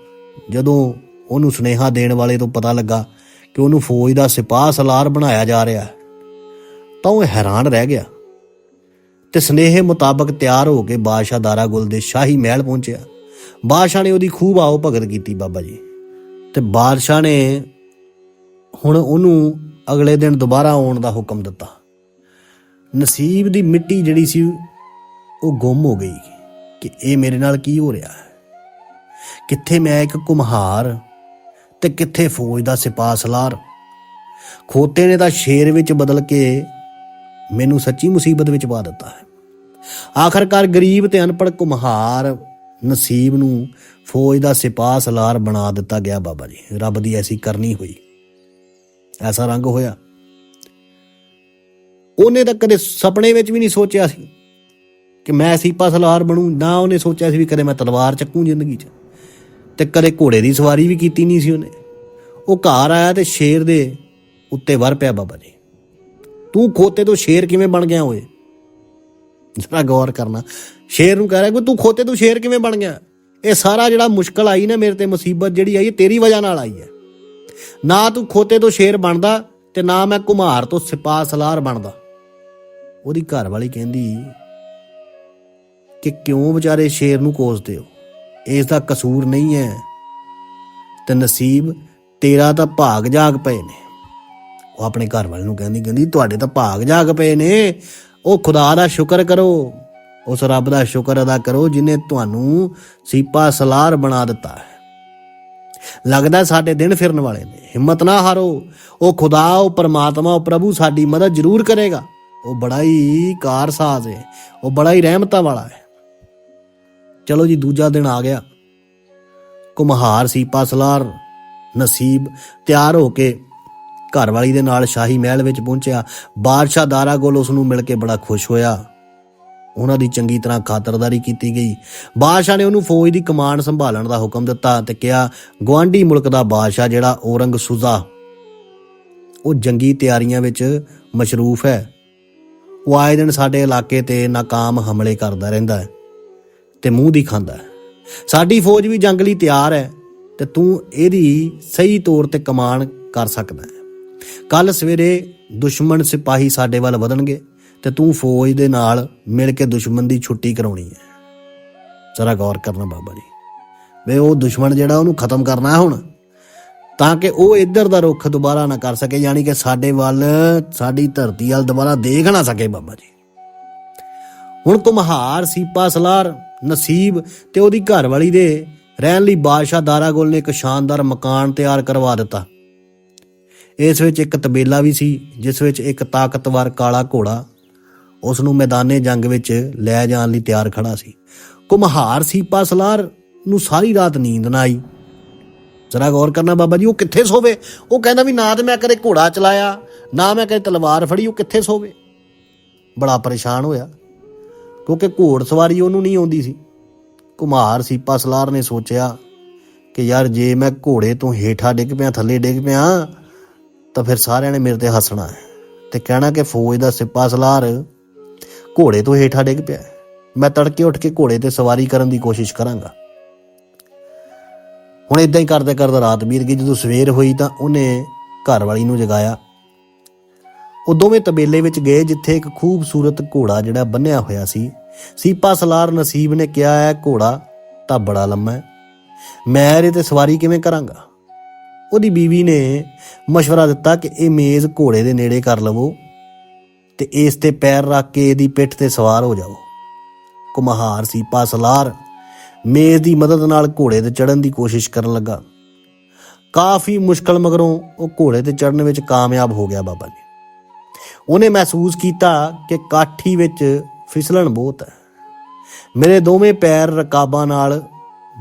ਜਦੋਂ ਉਹਨੂੰ ਸੁਨੇਹਾ ਦੇਣ ਵਾਲੇ ਤੋਂ ਪਤਾ ਲੱਗਾ ਕਿ ਉਹਨੂੰ ਫੌਜ ਦਾ ਸਿਪਾਹ ਸਲਾਰ ਬਣਾਇਆ ਜਾ ਰਿਹਾ ਤਾਂ ਉਹ ਹੈਰਾਨ ਰਹਿ ਗਿਆ ਤੇ ਸੁਨੇਹੇ ਮੁਤਾਬਕ ਤਿਆਰ ਹੋ ਕੇ ਬਾਦਸ਼ਾਹ ਦਾਰਾਗੁਲ ਦੇ ਸ਼ਾਹੀ ਮਹਿਲ ਪਹੁੰਚਿਆ। ਬਾਦਸ਼ਾਹ ਨੇ ਉਹਦੀ ਖੂਬ ਆਓ ਭਗਤ ਕੀਤੀ ਬਾਬਾ ਜੀ। ਤੇ ਬਾਦਸ਼ਾਹ ਨੇ ਹੁਣ ਉਹਨੂੰ ਅਗਲੇ ਦਿਨ ਦੁਬਾਰਾ ਆਉਣ ਦਾ ਹੁਕਮ ਦਿੱਤਾ। ਨਸੀਬ ਦੀ ਮਿੱਟੀ ਜਿਹੜੀ ਸੀ ਉਹ ਗੁੰਮ ਹੋ ਗਈ ਕਿ ਇਹ ਮੇਰੇ ਨਾਲ ਕੀ ਹੋ ਰਿਹਾ ਹੈ? ਕਿੱਥੇ ਮੈਂ ਇੱਕ ਕੁਮਹਾਰ ਤੇ ਕਿੱਥੇ ਫੌਜ ਦਾ ਸਿਪਾਹ ਸਲਾਰ? ਖੋਤੇ ਨੇ ਤਾਂ ਸ਼ੇਰ ਵਿੱਚ ਬਦਲ ਕੇ ਮੈਨੂੰ ਸੱਚੀ ਮੁਸੀਬਤ ਵਿੱਚ ਪਾ ਦਿੱਤਾ ਹੈ। ਆਖਰਕਾਰ ਗਰੀਬ ਤੇ ਅਨਪੜ੍ਹ ਕੁਮਹਾਰ ਨਸੀਬ ਨੂੰ ਫੌਜ ਦਾ ਸਿਪਾਹ ਸਲਾਰ ਬਣਾ ਦਿੱਤਾ ਗਿਆ ਬਾਬਾ ਜੀ। ਰੱਬ ਦੀ ਐਸੀ ਕਰਨੀ ਹੋਈ। ਐਸਾ ਰੰਗ ਹੋਇਆ। ਉਹਨੇ ਤਾਂ ਕਦੇ ਸੁਪਨੇ ਵਿੱਚ ਵੀ ਨਹੀਂ ਸੋਚਿਆ ਸੀ ਕਿ ਮੈਂ ਸਿਪਾਹ ਸਲਾਰ ਬਣੂ, ਨਾ ਉਹਨੇ ਸੋਚਿਆ ਸੀ ਵੀ ਕਦੇ ਮੈਂ ਤਲਵਾਰ ਚੱਕੂ ਜ਼ਿੰਦਗੀ 'ਚ। ਤੇ ਕਦੇ ਘੋੜੇ ਦੀ ਸਵਾਰੀ ਵੀ ਕੀਤੀ ਨਹੀਂ ਸੀ ਉਹਨੇ। ਉਹ ਘਰ ਆਇਆ ਤੇ ਸ਼ੇਰ ਦੇ ਉੱਤੇ ਵਰ ਪਿਆ ਬਾਬਾ ਜੀ। ਤੂੰ ਖੋਤੇ ਤੋਂ ਸ਼ੇਰ ਕਿਵੇਂ ਬਣ ਗਿਆ ਓਏ? ਜਰਾ ਗੌਰ ਕਰਨਾ। ਸ਼ੇਰ ਨੂੰ ਕਹਿ ਰਿਹਾ ਕਿ ਤੂੰ ਖੋਤੇ ਤੋਂ ਸ਼ੇਰ ਕਿਵੇਂ ਬਣ ਗਿਆ? ਇਹ ਸਾਰਾ ਜਿਹੜਾ ਮੁਸ਼ਕਲ ਆਈ ਨਾ ਮੇਰੇ ਤੇ ਮੁਸੀਬਤ ਜਿਹੜੀ ਆਈ ਤੇਰੀ ਵਜ੍ਹਾ ਨਾਲ ਆਈ ਹੈ। ਨਾ ਤੂੰ ਖੋਤੇ ਤੋਂ ਸ਼ੇਰ ਬਣਦਾ ਤੇ ਨਾ ਮੈਂ ਕੁਮਾਰ ਤੋਂ ਸਿਪਾਹ ਸਲਾਰ ਬਣਦਾ। ਉਹਦੀ ਘਰ ਵਾਲੀ ਕਹਿੰਦੀ ਕਿ ਕਿਉਂ ਵਿਚਾਰੇ ਸ਼ੇਰ ਨੂੰ ਕੋਸਦੇ ਹੋ? ਇਸ ਦਾ ਕਸੂਰ ਨਹੀਂ ਹੈ। ਤੇ ਨਸੀਬ ਤੇਰਾ ਤਾਂ ਭਾਗ ਜਾਗ ਪਏ ਨੇ। ਉਹ ਆਪਣੇ ਘਰ ਵਾਲੇ ਨੂੰ ਕਹਿੰਦੀ ਕਹਿੰਦੀ, ਤੁਹਾਡੇ ਤਾਂ ਭਾਗ ਜਾਗ ਪਏ ਨੇ। ਉਹ ਖੁਦਾ ਦਾ ਸ਼ੁਕਰ ਕਰੋ। ਉਸ ਰੱਬ ਦਾ ਸ਼ੁਕਰ ਅਦਾ ਕਰੋ ਜਿਨੇ ਤੁਹਾਨੂੰ ਸੀਪਾ ਸਲਾਰ ਬਣਾ ਦਿੱਤਾ ਹੈ। ਲੱਗਦਾ ਸਾਡੇ ਦਿਨ ਫਿਰਨ ਵਾਲੇ ਨੇ। ਹਿੰਮਤ ਨਾ ਹਾਰੋ। ਉਹ ਖੁਦਾ, ਉਹ ਪਰਮਾਤਮਾ, ਉਹ ਪ੍ਰਭੂ ਸਾਡੀ ਮਦਦ ਜ਼ਰੂਰ ਕਰੇਗਾ। ਉਹ ਬੜਾ ਹੀ ਕਾਰਸਾਜ਼ ਹੈ। ਉਹ ਬੜਾ ਹੀ ਰਹਿਮਤਾਂ ਵਾਲਾ ਹੈ। ਚਲੋ ਜੀ, ਦੂਜਾ ਦਿਨ ਆ ਗਿਆ। ਕੁਮਹਾਰ ਸੀਪਾ ਸਲਾਰ ਨਸੀਬ, ਤਿਆਰ ਹੋ ਕੇ ਘਰ ਵਾਲੀ ਦੇ ਨਾਲ ਸ਼ਾਹੀ ਮਹਿਲ ਵਿੱਚ ਪਹੁੰਚਿਆ। ਬਾਦਸ਼ਾਹ ਦਾਰਾ ਕੋਲ ਉਸ ਨੂੰ ਮਿਲ ਕੇ ਬੜਾ ਖੁਸ਼ ਹੋਇਆ। ਉਹਨਾਂ ਦੀ ਚੰਗੀ ਤਰ੍ਹਾਂ ਖਾਤਰਦਾਰੀ ਕੀਤੀ ਗਈ। ਬਾਦਸ਼ਾਹ ਨੇ ਉਹਨੂੰ ਫੌਜ ਦੀ ਕਮਾਂਡ ਸੰਭਾਲਣ ਦਾ ਹੁਕਮ ਦਿੱਤਾ ਤੇ ਕਿਹਾ ਗਵਾਂਢੀ ਮੁਲਕ ਦਾ ਬਾਦਸ਼ਾਹ ਜਿਹੜਾ ਔਰੰਗ ਸੁਜ਼ਾ ਉਹ ਜੰਗੀ ਤਿਆਰੀਆਂ ਵਿੱਚ ਮਸ਼ਰੂਫ ਹੈ। ਉਹ ਆਏ ਦਿਨ ਸਾਡੇ ਇਲਾਕੇ ਤੇ ਨਾਕਾਮ ਹਮਲੇ ਕਰਦਾ ਰਹਿੰਦਾ ਹੈ। ਤੇ ਮੂੰਹ ਦੀ ਖਾਂਦਾ ਸਾਡੀ ਫੌਜ ਵੀ ਜੰਗ ਲਈ ਤਿਆਰ ਹੈ ਤੇ ਤੂੰ ਇਹਦੀ ਸਹੀ ਤੌਰ ਤੇ ਕਮਾਨ ਕਰ ਸਕਦਾ ਹੈ। ਕੱਲ ਸਵੇਰੇ ਦੁਸ਼ਮਣ ਸਿਪਾਹੀ ਸਾਡੇ ਵੱਲ ਵਧਣਗੇ ਤੇ ਤੂੰ ਫੌਜ ਦੇ ਨਾਲ ਮਿਲ ਕੇ ਦੁਸ਼ਮਣ ਦੀ ਛੁੱਟੀ ਕਰਾਉਣੀ ਹੈ। ਜ਼ਰਾ ਗੌਰ ਕਰਨਾ ਬਾਬਾ ਜੀ। ਵੇ ਉਹ ਦੁਸ਼ਮਣ ਜਿਹੜਾ ਉਹਨੂੰ ਖਤਮ ਕਰਨਾ ਹੁਣ, ਤਾਂ ਕਿ ਉਹ ਇੱਧਰ ਦਾ ਰੁੱਖ ਦੁਬਾਰਾ ਨਾ ਕਰ ਸਕੇ, ਯਾਨੀ ਕਿ ਸਾਡੇ ਵੱਲ, ਸਾਡੀ ਧਰਤੀ ਵੱਲ ਦੁਬਾਰਾ ਦੇਖ ਨਾ ਸਕੇ ਬਾਬਾ ਜੀ। ਹੁਣ ਕੁਮਹਾਰ ਸੀਪਾ ਸਲਾਰ ਨਸੀਬ ਤੇ ਉਹਦੀ ਘਰਵਾਲੀ ਦੇ ਰਹਿਣ ਲਈ ਬਾਦਸ਼ਾਹ ਦਾਰਾਗੁਲ ਨੇ ਇੱਕ ਸ਼ਾਨਦਾਰ ਮਕਾਨ ਤਿਆਰ ਕਰਵਾ ਦਿੱਤਾ। ਇਸ ਵਿੱਚ ਇੱਕ ਤਬੇਲਾ ਵੀ ਸੀ, ਜਿਸ ਵਿੱਚ ਇੱਕ ਤਾਕਤਵਰ ਕਾਲਾ ਘੋੜਾ ਉਸ ਨੂੰ ਮੈਦਾਨੇ ਜੰਗ ਵਿੱਚ ਲੈ ਜਾਣ ਲਈ ਤਿਆਰ ਖੜਾ ਸੀ। ਕੁਮਹਾਰ ਸੀਪਾ ਸਲਾਰ ਨੂੰ ਸਾਰੀ ਰਾਤ ਨੀਂਦ ਨਾ ਆਈ। ਜ਼ਰਾ ਗੌਰ ਕਰਨਾ ਬਾਬਾ ਜੀ, ਉਹ ਕਿੱਥੇ ਸੋਵੇ? ਉਹ ਕਹਿੰਦਾ ਵੀ ਨਾ ਤੇ ਮੈਂ ਕਦੇ ਘੋੜਾ ਚਲਾਇਆ, ਨਾ ਮੈਂ ਕਦੇ ਤਲਵਾਰ ਫੜੀ, ਉਹ ਕਿੱਥੇ ਸੋਵੇ? ਬੜਾ ਪਰੇਸ਼ਾਨ ਹੋਇਆ। ਕਿਉਂਕਿ ਘੋੜ ਸਵਾਰੀ ਉਹਨੂੰ ਨਹੀਂ ਆਉਂਦੀ ਸੀ। ਕੁਮਾਰ ਸੀਪਾ ਸਲਾਰ ਨੇ ਸੋਚਿਆ ਕਿ ਯਾਰ ਜੇ ਮੈਂ ਘੋੜੇ ਤੋਂ ਹੇਠਾਂ ਡਿੱਗ ਪਿਆ, ਥੱਲੇ ਡਿੱਗ ਪਿਆ, ਤਾਂ ਫਿਰ ਸਾਰਿਆਂ ਨੇ ਮੇਰੇ ਤੇ ਹੱਸਣਾ ਹੈ। ਤੇ ਕਹਿਣਾ ਕਿ ਫੌਜ ਦਾ ਸਿਪਾ ਸਲਾਰ ਘੋੜੇ ਤੋਂ ਹੇਠਾਂ ਡਿੱਗ ਪਿਆ ਮੈਂ ਤੜਕੇ ਉੱਠ ਕੇ ਘੋੜੇ ਤੇ ਸਵਾਰੀ ਕਰਨ ਦੀ ਕੋਸ਼ਿਸ਼ ਕਰਾਂਗਾ। ਹੁਣ ਇਦਾਂ ਹੀ ਕਰਦੇ ਕਰਦੇ ਰਾਤ ਬੀਤ ਗਈ। ਜਦੋਂ ਸਵੇਰ ਹੋਈ ਤਾਂ ਉਹਨੇ ਘਰ ਵਾਲੀ ਨੂੰ ਜਗਾਇਆ। ਉਹ ਦੋਵੇਂ ਤਬੇਲੇ ਵਿੱਚ ਗਏ ਜਿੱਥੇ ਇੱਕ ਖੂਬਸੂਰਤ ਘੋੜਾ ਜਿਹੜਾ ਬੰਨਿਆ ਹੋਇਆ ਸੀ ਸੀਪਾ ਸਲਾਰ ਨਸੀਬ ਨੇ ਕਿਹਾ ਹੈ ਘੋੜਾ ਤਾਂ ਬੜਾ ਲੰਮਾ ਹੈ ਮੈਂ ਇਹਦੇ ਤੇ ਸਵਾਰੀ ਕਿਵੇਂ ਕਰਾਂਗਾ ਉਹਦੀ ਬੀਵੀ ਨੇ مشورہ ਦਿੱਤਾ ਕਿ ਇਹ ਮੇਜ਼ ਘੋੜੇ ਦੇ ਨੇੜੇ ਕਰ ਲਵੋ ਤੇ ਇਸ ਤੇ ਪੈਰ ਰੱਖ ਕੇ ਇਹਦੀ ਪਿੱਠ ਤੇ ਸਵਾਰ ਹੋ ਜਾਓ ਕੁਮਹਾਰ ਸੀਪਾ ਸਲਾਰ ਮੇਜ਼ ਦੀ ਮਦਦ ਨਾਲ ਘੋੜੇ ਤੇ ਚੜਨ ਦੀ ਕੋਸ਼ਿਸ਼ ਕਰਨ ਲੱਗਾ ਕਾਫੀ ਮੁਸ਼ਕਲ ਮਗਰੋਂ ਉਹ ਘੋੜੇ ਤੇ ਚੜਨ ਵਿੱਚ ਕਾਮਯਾਬ ਹੋ ਗਿਆ ਬਾਬਾ ਜੀ ਉਹਨੇ ਮਹਿਸੂਸ ਕੀਤਾ ਕਿ ਕਾਠੀ ਵਿੱਚ ਫਿਸਲਣ ਬਹੁਤ ਹੈ। ਮੇਰੇ ਦੋਵੇਂ ਪੈਰ ਰਕਾਬਾਂ ਨਾਲ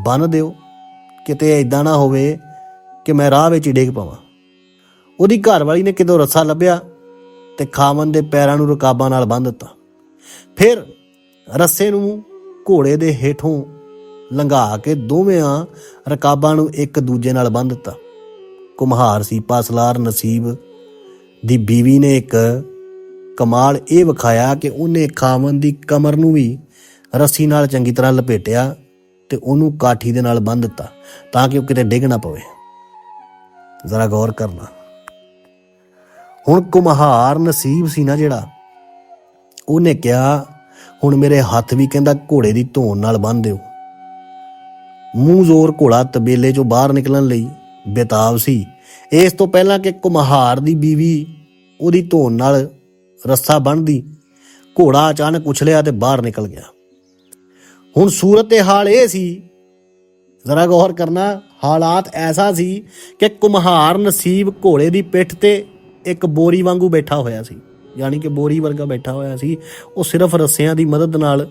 ਬੰਨ ਦਿਓ। ਕਿਤੇ ਐਦਾਂ ਨਾ ਹੋਵੇ ਕਿ ਮੈਂ ਰਾਹ ਵਿੱਚ ਹੀ ਡਿੱਗ ਪਵਾਂ। ਉਹਦੀ ਘਰਵਾਲੀ ਨੇ ਕਿਦੋਂ ਰੱਸਾ ਲੱਭਿਆ ਤੇ ਖਾਵਨ ਦੇ ਪੈਰਾਂ ਨੂੰ ਰਕਾਬਾਂ ਨਾਲ ਬੰਨ ਦਿੱਤਾ। ਫਿਰ ਰੱਸੇ ਨੂੰ ਘੋੜੇ ਦੇ ਹੇਠੋਂ ਲੰਘਾ ਕੇ ਦੋਵਿਆਂ ਰਕਾਬਾਂ ਨੂੰ ਇੱਕ ਦੂਜੇ ਨਾਲ ਬੰਨ ਦਿੱਤਾ। ਕੁਮਹਾਰ ਸੀਪਾ ਸਲਾਰ ਨਸੀਬ ਦੀ ਬੀਵੀ ਨੇ ਇੱਕ ਕਮਾਲ ਇਹ ਵਿਖਾਇਆ ਕਿ ਉਹਨੇ ਖਾਵਨ ਦੀ ਕਮਰ ਨੂੰ ਵੀ ਰੱਸੀ ਨਾਲ ਚੰਗੀ ਤਰ੍ਹਾਂ ਲਪੇਟਿਆ ਤੇ ਉਹਨੂੰ ਕਾਠੀ ਦੇ ਨਾਲ ਬੰਨ੍ਹ ਦਿੱਤਾ ਤਾਂ ਕਿ ਉਹ ਕਿਤੇ ਡਿੱਗ ਨਾ ਪਵੇ। ਜ਼ਰਾ ਗੌਰ ਕਰਨਾ। ਹੁਣ ਕੁਮਹਾਰ ਨਸੀਬ ਸੀ ਨਾ ਜਿਹੜਾ, ਉਹਨੇ ਕਿਹਾ, ਹੁਣ ਮੇਰੇ ਹੱਥ ਵੀ ਕਹਿੰਦਾ ਘੋੜੇ ਦੀ ਧੋਣ ਨਾਲ ਬੰਨ ਦਿਓ। ਮੂੰਹ ਜ਼ੋਰ ਘੋੜਾ ਤਬੇਲੇ ਚੋਂ ਬਾਹਰ ਨਿਕਲਣ ਲਈ ਬੇਤਾਬ ਸੀ। ਇਸ ਤੋਂ ਪਹਿਲਾਂ ਕਿ ਕੁਮਹਾਰ ਦੀ ਬੀਵੀ ਉਹਦੀ ਧੋਣ ਨਾਲ ਰੱਸਾ ਬੰਨਦੀ ਘੋੜਾ ਅਚਾਨਕ ਉਛਲਿਆ ਤੇ ਬਾਹਰ ਨਿਕਲ ਗਿਆ। ਹੁਣ ਸੂਰਤ ਤੇ ਹਾਲ ਇਹ ਸੀ, ਜ਼ਰਾ ਗੌਰ ਕਰਨਾ, ਹਾਲਾਤ ਐਸਾ ਸੀ ਕਿ ਕੁਮਹਾਰ ਨਸੀਬ ਘੋੜੇ ਦੀ ਪਿੱਠ ਤੇ ਇੱਕ ਬੋਰੀ ਵਾਂਗੂ ਬੈਠਾ ਹੋਇਆ ਸੀ। ਯਾਨੀ ਕਿ ਬੋਰੀ ਵਰਗਾ ਬੈਠਾ ਹੋਇਆ ਸੀ, ਉਹ ਸਿਰਫ ਰੱਸਿਆਂ ਦੀ ਮਦਦ ਨਾਲ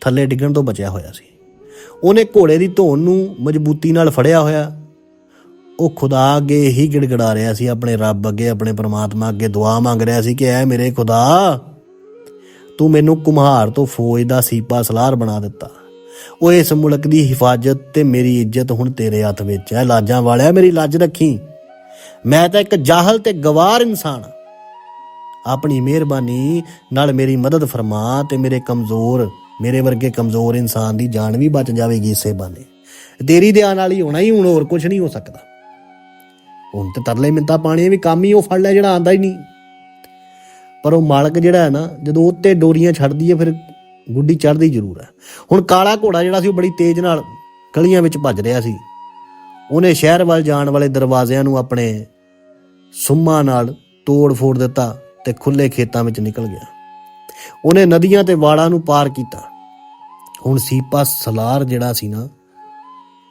ਥੱਲੇ ਡਿੱਗਣ ਤੋਂ ਬਚਿਆ ਹੋਇਆ ਸੀ। ਉਹਨੇ ਘੋੜੇ ਦੀ ਧੌਣ ਨੂੰ ਮਜ਼ਬੂਤੀ ਨਾਲ ਫੜਿਆ ਹੋਇਆ ਉਹ ਖੁਦਾ ਅੱਗੇ ਹੀ ਗਿੜਗੜਾ ਰਿਹਾ ਸੀ, ਆਪਣੇ ਰੱਬ ਅੱਗੇ, ਆਪਣੇ ਪਰਮਾਤਮਾ ਅੱਗੇ ਦੁਆ ਮੰਗ ਰਿਹਾ ਸੀ ਕਿ ਐ ਮੇਰੇ ਖੁਦਾ, ਤੂੰ ਮੈਨੂੰ ਕੁਮਹਾਰ ਤੋਂ ਫੌਜ ਦਾ ਸੀਪਾ ਸਲਾਰ ਬਣਾ ਦਿੱਤਾ। ਉਹ ਇਸ ਮੁਲਕ ਦੀ ਹਿਫਾਜ਼ਤ ਤੇ ਮੇਰੀ ਇੱਜ਼ਤ ਹੁਣ ਤੇਰੇ ਹੱਥ ਵਿੱਚ ਹੈ ਲਾਜਾਂ ਵਾਲਿਆ ਮੇਰੀ ਲੱਜ ਰੱਖੀ। ਮੈਂ ਤਾਂ ਇੱਕ ਜਾਹਲ ਤੇ ਗਵਾਰ ਇਨਸਾਨ ਹਾਂ। ਆਪਣੀ ਮਿਹਰਬਾਨੀ ਨਾਲ ਮੇਰੀ ਮਦਦ ਫਰਮਾ ਤੇ ਮੇਰੇ ਕਮਜ਼ੋਰ, ਮੇਰੇ ਵਰਗੇ ਕਮਜ਼ੋਰ ਇਨਸਾਨ ਦੀ ਜਾਨ ਵੀ ਬਚ ਜਾਵੇਗੀ ਇਸੇ ਬਾਨੇ ਤੇਰੀ ਧਿਆਨ ਨਾਲ ਹੀ ਹੋਣਾ ਹੀ, ਹੁਣ ਹੋਰ ਕੁਝ ਨਹੀਂ ਹੋ ਸਕਦਾ। ਹੁਣ ਤੇ ਤਰਲੇ ਮਿੰਤਾ ਪਾਣੀ ਵੀ ਕੰਮ ਹੀ ਉਹ ਫੜ ਲਿਆ ਜਿਹੜਾ ਆਂਦਾ ਹੀ ਨਹੀਂ। ਪਰ ਉਹ ਮਾਲਕ ਜਿਹੜਾ ਹੈ ਨਾ, ਜਦੋਂ ਉੱਤੇ ਡੋਰੀਆਂ ਛੱਡਦੀ ਹੈ, ਫਿਰ ਗੁੱਡੀ ਚੜਦੀ ਜ਼ਰੂਰ ਹੈ। ਹੁਣ ਕਾਲਾ ਘੋੜਾ ਜਿਹੜਾ ਸੀ, ਉਹ ਬੜੀ ਤੇਜ਼ ਨਾਲ ਗਲੀਆਂ ਵਿੱਚ ਭੱਜ ਰਿਹਾ ਸੀ। ਉਹਨੇ ਸ਼ਹਿਰ ਵੱਲ ਜਾਣ ਵਾਲੇ ਦਰਵਾਜ਼ਿਆਂ ਨੂੰ ਆਪਣੇ ਸੁੰਮਾਂ ਨਾਲ ਤੋੜ ਫੋੜ ਦਿੱਤਾ ਤੇ ਖੁੱਲੇ ਖੇਤਾਂ ਵਿੱਚ ਨਿਕਲ ਗਿਆ। ਉਹਨੇ ਨਦੀਆਂ ਤੇ ਵਾੜਾਂ ਨੂੰ ਪਾਰ ਕੀਤਾ। ਹੁਣ ਸੀਪਾ ਸਲਾਰ ਜਿਹੜਾ ਸੀ ਨਾ,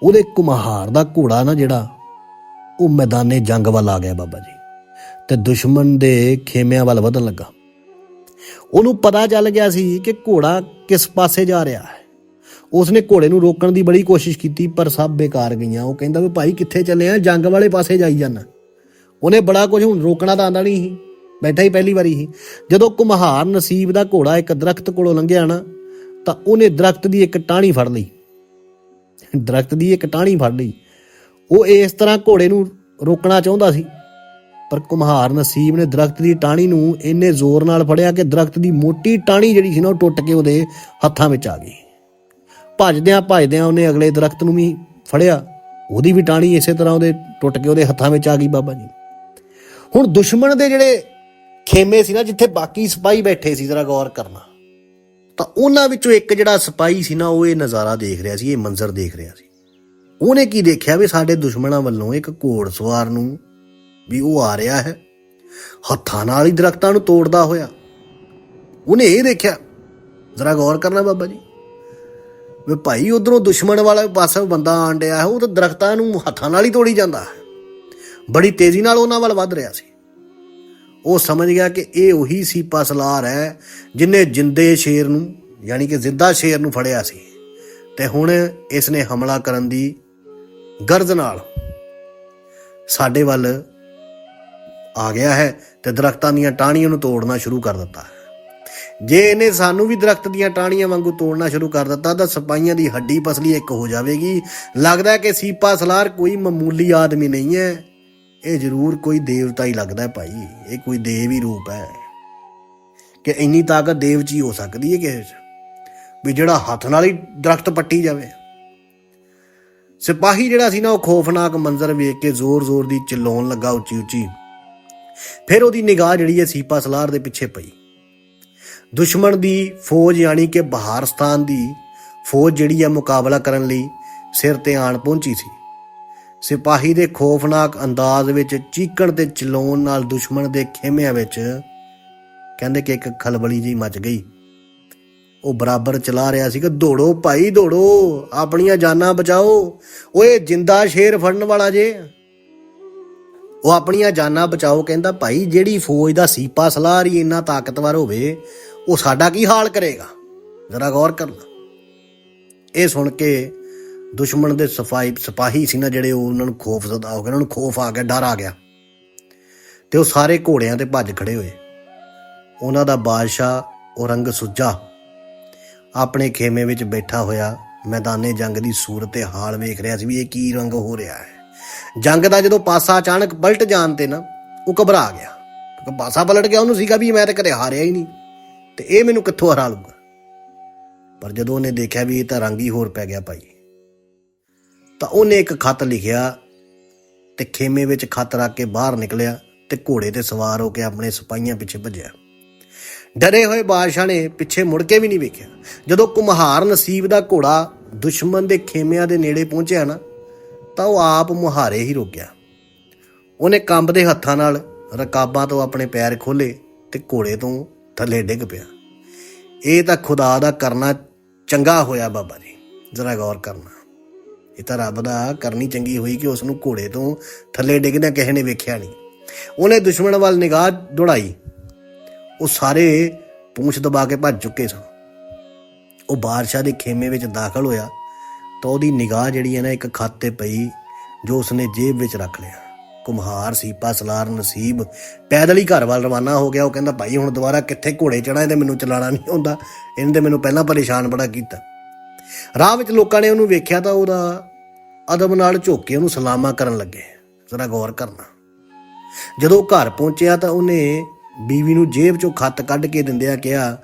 ਉਹਦੇ ਕੁਮਹਾਰ ਦਾ ਘੋੜਾ ਨਾ ਜਿਹੜਾ ਉਹ ਮੈਦਾਨੇ ਜੰਗ ਵੱਲ ਆ ਗਿਆ ਬਾਬਾ ਜੀ। ਤੇ ਦੁਸ਼ਮਣ ਦੇ ਖੇਮਿਆਂ ਵੱਲ ਵਧਣ ਲੱਗਾ। ਉਹਨੂੰ ਪਤਾ ਚੱਲ ਗਿਆ ਸੀ ਕਿ ਘੋੜਾ ਕਿਸ ਪਾਸੇ ਜਾ ਰਿਹਾ ਹੈ। ਉਸਨੇ ਘੋੜੇ ਨੂੰ ਰੋਕਣ ਦੀ ਬੜੀ ਕੋਸ਼ਿਸ਼ ਕੀਤੀ, ਪਰ ਸਭ ਬੇਕਾਰ ਗਈਆਂ। ਉਹ ਕਹਿੰਦਾ ਵੀ ਭਾਈ ਕਿੱਥੇ ਚੱਲੇ ਆ? ਜੰਗ ਵਾਲੇ ਪਾਸੇ ਜਾਈ ਜਾਣਾ। ਉਹਨੇ ਬੜਾ ਕੁਝ ਹੁਣ ਰੋਕਣਾ ਤਾਂ ਆਂਦਾ ਨਹੀਂ ਸੀ। ਬੈਠਾ ਹੀ ਪਹਿਲੀ ਵਾਰੀ ਸੀ। ਜਦੋਂ ਕੁਮਹਾਰ ਨਸੀਬ ਦਾ ਘੋੜਾ ਇੱਕ ਦਰਖਤ ਕੋਲੋਂ ਲੰਘਿਆ ਨਾ, ਤਾਂ ਉਹਨੇ ਦਰਖਤ ਦੀ ਇੱਕ ਟਾਹਣੀ ਫੜ ਲਈ। ਦਰਖਤ ਦੀ ਇੱਕ ਟਾਹਣੀ ਫੜ ਲਈ। ਉਹ ਇਸ ਤਰ੍ਹਾਂ ਘੋੜੇ ਨੂੰ ਰੋਕਣਾ ਚਾਹੁੰਦਾ ਸੀ। ਪਰ ਕੁਮਹਾਰ ਨਸੀਬ ਨੇ ਦਰਖਤ ਦੀ ਟਾਹਣੀ ਨੂੰ ਇੰਨੇ ਜ਼ੋਰ ਨਾਲ ਫੜਿਆ ਕਿ ਦਰਖਤ ਦੀ ਮੋਟੀ ਟਾਹਣੀ ਜਿਹੜੀ ਸੀ ਨਾ, ਉਹ ਟੁੱਟ ਕੇ ਉਹਦੇ ਹੱਥਾਂ ਵਿੱਚ ਆ ਗਈ। ਭੱਜਦਿਆਂ ਭੱਜਦਿਆਂ ਉਹਨੇ ਅਗਲੇ ਦਰਖਤ ਨੂੰ ਵੀ ਫੜਿਆ। ਉਹਦੀ ਵੀ ਟਾਹਣੀ ਇਸੇ ਤਰ੍ਹਾਂ ਉਹਦੇ ਟੁੱਟ ਕੇ ਉਹਦੇ ਹੱਥਾਂ ਵਿੱਚ ਆ ਗਈ ਬਾਬਾ ਜੀ। ਹੁਣ ਦੁਸ਼ਮਣ ਦੇ ਜਿਹੜੇ ਖੇਮੇ ਸੀ ਨਾ, ਜਿੱਥੇ ਬਾਕੀ ਸਿਪਾਹੀ ਬੈਠੇ ਸੀ, ਜ਼ਰਾ ਗੌਰ ਕਰਨਾ। ਤਾਂ ਉਹਨਾਂ ਵਿੱਚੋਂ ਇੱਕ ਜਿਹੜਾ ਸਿਪਾਹੀ ਸੀ ਨਾ, ਉਹ ਇਹ ਨਜ਼ਾਰਾ ਦੇਖ ਰਿਹਾ ਸੀ, ਇਹ ਮੰਜ਼ਰ ਦੇਖ ਰਿਹਾ ਸੀ। ਉਹਨੇ ਕੀ ਦੇਖਿਆ ਵੀ ਸਾਡੇ ਦੁਸ਼ਮਣਾਂ ਵੱਲੋਂ ਇੱਕ ਘੋੜ ਸਵਾਰ ਨੂੰ ਵੀ ਉਹ ਆ ਰਿਹਾ ਹੈ? ਹੱਥਾਂ ਨਾਲ ਹੀ ਦਰਖਤਾਂ ਨੂੰ ਤੋੜਦਾ ਹੋਇਆ। ਉਹਨੇ ਇਹ ਦੇਖਿਆ। ਜ਼ਰਾ ਗੌਰ ਕਰਨਾ ਬਾਬਾ ਜੀ। ਵੀ ਭਾਈ, ਉਧਰੋਂ ਦੁਸ਼ਮਣ ਵਾਲੇ ਪਾਸੇ ਬੰਦਾ ਆਣ ਡਿਆ ਹੈ, ਉਹ ਤਾਂ ਦਰਖਤਾਂ ਨੂੰ ਹੱਥਾਂ ਨਾਲ ਹੀ ਤੋੜੀ ਜਾਂਦਾ ਹੈ। ਬੜੀ ਤੇਜ਼ੀ ਨਾਲ ਉਹਨਾਂ ਵੱਲ ਵੱਧ ਰਿਹਾ ਸੀ। ਉਹ ਸਮਝ ਗਿਆ ਕਿ ਇਹ ਉਹੀ ਸੀਪਾ ਸਲਾਰ ਹੈ ਜਿਨੇ ਜਿੰਦੇ ਸ਼ੇਰ ਨੂੰ, ਯਾਨੀ ਕਿ ਜ਼ਿੰਦਾ ਸ਼ੇਰ ਨੂੰ ਫੜਿਆ ਸੀ। ਤੇ ਹੁਣ ਇਸ ਨੇ ਹਮਲਾ ਕਰਨ ਦੀ ਗਰਜ਼ ਨਾਲ ਸਾਡੇ ਵੱਲ ਆ ਗਿਆ ਹੈ ਤੇ ਦਰਖਤਾਂ ਦੀਆਂ ਟਾਹਣੀਆਂ ਨੂੰ ਤੋੜਨਾ ਸ਼ੁਰੂ ਕਰ ਦਿੱਤਾ ਜੇ ਇਹਨੇ ਸਾਨੂੰ ਵੀ ਦਰਖਤ ਦੀਆਂ ਟਾਹਣੀਆਂ ਵਾਂਗੂ ਤੋੜਨਾ ਸ਼ੁਰੂ ਕਰ ਦਿੱਤਾ, ਤਾਂ ਸਿਪਾਹੀਆਂ ਦੀ ਹੱਡੀ ਪਸਲੀ ਇੱਕ ਹੋ ਜਾਵੇਗੀ। ਲੱਗਦਾ ਹੈ ਕਿ ਸੀਪਾ ਸਲਾਰ ਕੋਈ ਮਾਮੂਲੀ ਆਦਮੀ ਨਹੀਂ ਹੈ। ਇਹ ਜ਼ਰੂਰ ਕੋਈ ਦੇਵਤਾ ਹੀ ਲੱਗਦਾ ਹੈ ਭਾਈ। ਇਹ ਕੋਈ ਦੇਵ ਹੀ ਰੂਪ ਹੈ। ਕਿ ਇੰਨੀ ਤਾਕਤ ਦੇਵ 'ਚ ਹੀ ਹੋ ਸਕਦੀ ਹੈ ਕਿਸੇ ਵੀ ਜਿਹੜਾ ਹੱਥ ਨਾਲ ਹੀ ਦਰਖਤ ਪੱਟੀ ਜਾਵੇ। ਸਿਪਾਹੀ ਜਿਹੜਾ ਸੀ ਨਾ, ਉਹ ਖੌਫਨਾਕ ਮੰਜ਼ਰ ਵੇਖ ਕੇ ਜ਼ੋਰ-ਜ਼ੋਰ ਦੀ ਚਿল্ਲਾਉਣ ਲੱਗਾ ਉੱਚੀ-ਉੱਚੀ। ਫਿਰ ਉਹਦੀ ਨਿਗਾਹ ਜਿਹੜੀ ਹੈ ਸੀਪਾ ਸਲਾਰ ਦੇ ਪਿੱਛੇ ਪਈ। ਦੁਸ਼ਮਣ ਦੀ ਫੌਜ ਯਾਨੀ ਕਿ ਬਹਾਰਸਤਾਨ ਦੀ ਫੌਜ ਜਿਹੜੀ ਹੈ ਮੁਕਾਬਲਾ ਕਰਨ ਲਈ ਸਿਰ ਤੇ ਆਣ ਪਹੁੰਚੀ ਸੀ। ਸਿਪਾਹੀ ਦੇ ਖੌਫਨਾਕ ਅੰਦਾਜ਼ ਵਿੱਚ ਚੀਕਣ ਤੇ ਚਿਲਾਉਣ ਨਾਲ ਦੁਸ਼ਮਣ ਦੇ ਖੇਮਿਆਂ ਵਿੱਚ ਕਹਿੰਦੇ ਕਿ ਇੱਕ ਖਲਬਲੀ ਜੀ ਮਚ ਗਈ। ਉਹ ਬਰਾਬਰ ਚਲਾ ਰਿਹਾ ਸੀ ਕਿ ਦੌੜੋ ਭਾਈ, ਦੌੜੋ, ਆਪਣੀਆਂ ਜਾਨਾਂ ਬਚਾਓ। ਓਏ, ਜਿੰਦਾ ਸ਼ੇਰ ਫੜਨ ਵਾਲਾ ਜੇ। ਉਹ ਆਪਣੀਆਂ ਜਾਨਾਂ ਬਚਾਓ, ਕਹਿੰਦਾ, ਭਾਈ, ਜਿਹੜੀ ਫੌਜ ਦਾ ਸੀਪਾ ਸਲਾਰ ਹੀ ਇੰਨਾ ਤਾਕਤਵਰ ਹੋਵੇ, ਉਹ ਸਾਡਾ ਕੀ ਹਾਲ ਕਰੇਗਾ? ਜ਼ਰਾ ਗੌਰ ਕਰਨਾ ਇਹ ਸੁਣ ਕੇ ਦੁਸ਼ਮਣ ਦੇ ਸਫ਼ਾਈ ਸਿਪਾਹੀ ਸੀ ਨਾ ਜਿਹੜੇ ਉਹ ਉਹਨਾਂ ਨੂੰ ਖੋਫ ਜ਼ਦਾ ਹੋ ਗਿਆ ਉਹਨਾਂ ਨੂੰ ਖੋਫ ਆ ਗਿਆ, ਡਰ ਆ ਗਿਆ। ਤੇ ਉਹ ਸਾਰੇ ਘੋੜਿਆਂ ਤੇ ਭੱਜ ਖੜੇ ਹੋਏ। ਉਹਨਾਂ ਦਾ ਬਾਦਸ਼ਾਹ ਔਰੰਗ ਸੁੱਜਾ ਆਪਣੇ ਖੇਮੇ ਵਿੱਚ ਬੈਠਾ ਹੋਇਆ ਮੈਦਾਨੇ ਜੰਗ ਦੀ ਸੂਰਤ ਤੇ ਹਾਲ ਵੇਖ ਰਿਹਾ ਸੀ ਵੀ ਇਹ ਕੀ ਰੰਗ ਹੋ ਰਿਹਾ ਹੈ। ਜੰਗ ਦਾ ਜਦੋਂ ਪਾਸਾ ਅਚਾਨਕ ਪਲਟ ਜਾਣ ਤੇ ਨਾ ਉਹ ਘਬਰਾ ਗਿਆ। ਕਿਉਂਕਿ ਪਾਸਾ ਪਲਟ ਗਿਆ, ਉਹਨੂੰ ਸੀਗਾ ਵੀ ਮੈਂ ਤਾਂ ਕਦੇ ਹਾਰਿਆ ਹੀ ਨਹੀਂ। ਤੇ ਇਹ ਮੈਨੂੰ ਕਿੱਥੋਂ ਹਰਾ ਲੂਗਾ ਪਰ ਜਦੋਂ ਉਹਨੇ ਦੇਖਿਆ ਵੀ ਇਹ ਤਾਂ ਰੰਗ ਹੀ ਹੋਰ ਪੈ ਗਿਆ ਭਾਈ, ਤਾਂ ਉਹਨੇ ਇੱਕ ਖੱਤ ਲਿਖਿਆ ਤੇ ਖੇਮੇ ਵਿੱਚ ਖੱਤ ਰੱਖ ਕੇ ਬਾਹਰ ਨਿਕਲਿਆ ਤੇ ਘੋੜੇ ਤੇ ਸਵਾਰ ਹੋ ਕੇ ਆਪਣੇ ਸਿਪਾਹੀਆਂ ਪਿੱਛੇ ਭੱਜਿਆ। ਡਰੇ ਹੋਏ ਬਾਦਸ਼ਾਹ ਨੇ ਪਿੱਛੇ ਮੁੜ ਕੇ ਵੀ ਨਹੀਂ ਵੇਖਿਆ। ਜਦੋਂ ਕੁਮਹਾਰ ਨਸੀਬ ਦਾ ਘੋੜਾ ਦੁਸ਼ਮਣ ਦੇ ਖੇਮਿਆਂ ਦੇ ਨੇੜੇ ਪਹੁੰਚਿਆ ਨਾ, ਤਾਂ ਉਹ ਆਪ ਮੁਹਾਰੇ ਹੀ ਰੁਕ ਗਿਆ। ਉਹਨੇ ਕੰਬਦੇ ਹੱਥਾਂ ਨਾਲ ਰਕਾਬਾਂ ਤੋਂ ਆਪਣੇ ਪੈਰ ਖੋਲੇ ਤੇ ਘੋੜੇ ਤੋਂ ਥੱਲੇ ਡਿੱਗ ਪਿਆ। ਇਹ ਤਾਂ ਖੁਦਾ ਦਾ ਕਰਨਾ ਚੰਗਾ ਹੋਇਆ ਬਾਬਾ ਜੀ। ਜ਼ਰਾ ਗੌਰ ਕਰਨਾ। ਇਹ ਤਾਂ ਰੱਬ ਦਾ ਕਰਨੀ ਚੰਗੀ ਹੋਈ ਕਿ ਉਸ ਨੂੰ ਘੋੜੇ ਤੋਂ ਥੱਲੇ ਡਿੱਗਦਿਆਂ ਕਿਸੇ ਨੇ ਵੇਖਿਆ ਨਹੀਂ। ਉਹਨੇ ਦੁਸ਼ਮਣ ਵੱਲ ਨਿਗਾਹ ਦੌੜਾਈ। ਉਹ ਸਾਰੇ ਪੂੰਛ ਦਬਾ ਕੇ ਭੱਜ ਚੁੱਕੇ ਸਨ। ਉਹ ਬਾਦਸ਼ਾਹ ਦੇ ਖੇਮੇ ਵਿੱਚ ਦਾਖਲ ਹੋਇਆ ਤਾਂ ਉਹਦੀ ਨਿਗਾਹ ਜਿਹੜੀ ਹੈ ਨਾ ਇੱਕ ਖੱਤ ਤੇ ਪਈ, ਜੋ ਉਸਨੇ ਜੇਬ ਵਿੱਚ ਰੱਖ ਲਿਆ। ਕੁਮਹਾਰ ਸੀਪਾ ਸਲਾਰ ਨਸੀਬ, ਪੈਦਲ ਹੀ ਘਰ ਵੱਲ ਰਵਾਨਾ ਹੋ ਗਿਆ। ਉਹ ਕਹਿੰਦਾ, ਭਾਈ, ਹੁਣ ਦੁਬਾਰਾ ਕਿੱਥੇ ਘੋੜੇ ਚੜਾਂ ਤੇ ਮੈਨੂੰ ਚਲਾਣਾ ਨਹੀਂ ਆਉਂਦਾ। ਇਹਨੇ ਤੇ ਮੈਨੂੰ ਪਹਿਲਾਂ ਪਰੇਸ਼ਾਨ ਬੜਾ ਕੀਤਾ। ਰਾਹ ਵਿੱਚ ਲੋਕਾਂ ਨੇ ਉਹਨੂੰ ਵੇਖਿਆ ਤਾਂ ਉਹਦਾ ਅਦਬ ਨਾਲ ਝੁੱਕ ਕੇ ਉਹਨੂੰ ਸਲਾਮਾ ਕਰਨ ਲੱਗੇ। ਜ਼ਰਾ ਗੌਰ ਕਰਨਾ। ਜਦੋਂ ਉਹ ਘਰ ਪਹੁੰਚਿਆ ਤਾਂ ਉਹਨੇ ਬੀਵੀ ਨੂੰ ਜੇਬ ਚੋਂ ਖੱਤ ਕੱਢ ਕੇ ਦਿੰਦਿਆਂ ਕਿਹਾ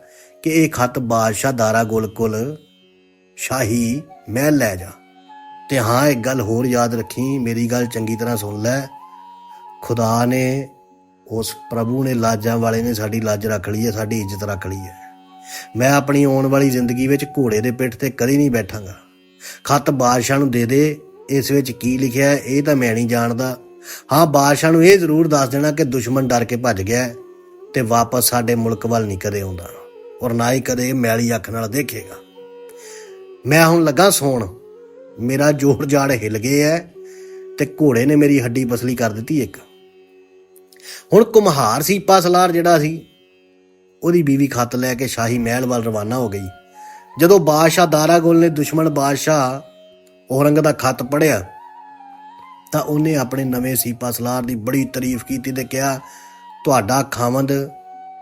ਕਿ ਇਹ ਖੱਤ ਬਾਦਸ਼ਾਹ ਦਾਰਾ ਗੁਲ ਕੋਲ, ਸ਼ਾਹੀ ਮਹਿਲ ਲੈ ਜਾ। ਤੇ ਹਾਂ, ਇੱਕ ਗੱਲ ਹੋਰ ਯਾਦ ਰੱਖੀ, ਮੇਰੀ ਗੱਲ ਚੰਗੀ ਤਰ੍ਹਾਂ ਸੁਣ ਲੈ। ਖੁਦਾ ਨੇ, ਉਸ ਪ੍ਰਭੂ ਨੇ ਲਾਜਾਂ ਵਾਲੇ ਨੇ ਸਾਡੀ ਲਾਜ ਰੱਖ ਲਈ ਹੈ, ਸਾਡੀ ਇੱਜ਼ਤ ਰੱਖ ਲਈ ਹੈ। ਮੈਂ ਆਪਣੀ ਆਉਣ ਵਾਲੀ ਜ਼ਿੰਦਗੀ ਵਿੱਚ ਘੋੜੇ ਦੇ ਪਿੱਠ ਤੇ ਕਦੀ ਨਹੀਂ ਬੈਠਾਂਗਾ। ਖੱਤ ਬਾਦਸ਼ਾਹ ਨੂੰ ਦੇ ਦੇ, ਇਸ ਵਿੱਚ ਕੀ ਲਿਖਿਆ ਇਹ ਤਾਂ ਮੈਂ ਨਹੀਂ ਜਾਣਦਾ। ਹਾਂ, ਬਾਦਸ਼ਾਹ ਨੂੰ ਇਹ ਜ਼ਰੂਰ ਦੱਸ ਦੇਣਾ ਕਿ ਦੁਸ਼ਮਣ ਡਰ ਕੇ ਭੱਜ ਗਿਆ ਤੇ ਵਾਪਸ ਸਾਡੇ ਮੁਲਕ ਵੱਲ ਨਹੀਂ ਕਦੇ ਆਉਂਦਾ ਔਰ ਨਾ ਹੀ ਕਦੇ ਮੈਲੀ ਅੱਖ ਨਾਲ ਦੇਖੇਗਾ। ਮੈਂ ਹੁਣ ਲੱਗਾ ਸੌਣ। ਮੇਰਾ ਜੋੜ ਜਾੜ ਹਿੱਲ ਗਏ ਐ ਤੇ ਘੋੜੇ ਨੇ ਮੇਰੀ ਹੱਡੀ ਪਸਲੀ ਕਰ ਦਿੱਤੀ ਇੱਕ। ਹੁਣ ਕੁਮਹਾਰ ਸੀਪਾ ਸਲਾਰ ਜਿਹੜਾ ਸੀ, ਉਹਦੀ ਬੀਵੀ ਖੱਤ ਲੈ ਕੇ ਸ਼ਾਹੀ ਮਹਿਲ ਵੱਲ ਰਵਾਨਾ ਹੋ ਗਈ। ਜਦੋਂ ਬਾਦਸ਼ਾਹ ਦਾਰਾਗੁਲ ਨੇ ਦੁਸ਼ਮਣ ਬਾਦਸ਼ਾਹ ਔਰੰਗ ਦਾ ਖੱਤ ਪੜਿਆ ਤਾਂ ਉਹਨੇ ਆਪਣੇ ਨਵੇਂ ਸੀਪਾ ਸਲਾਰ ਦੀ ਬੜੀ ਤਾਰੀਫ ਕੀਤੀ ਤੇ ਕਿਹਾ ਤੁਹਾਡਾ ਖਾਵੰਦ,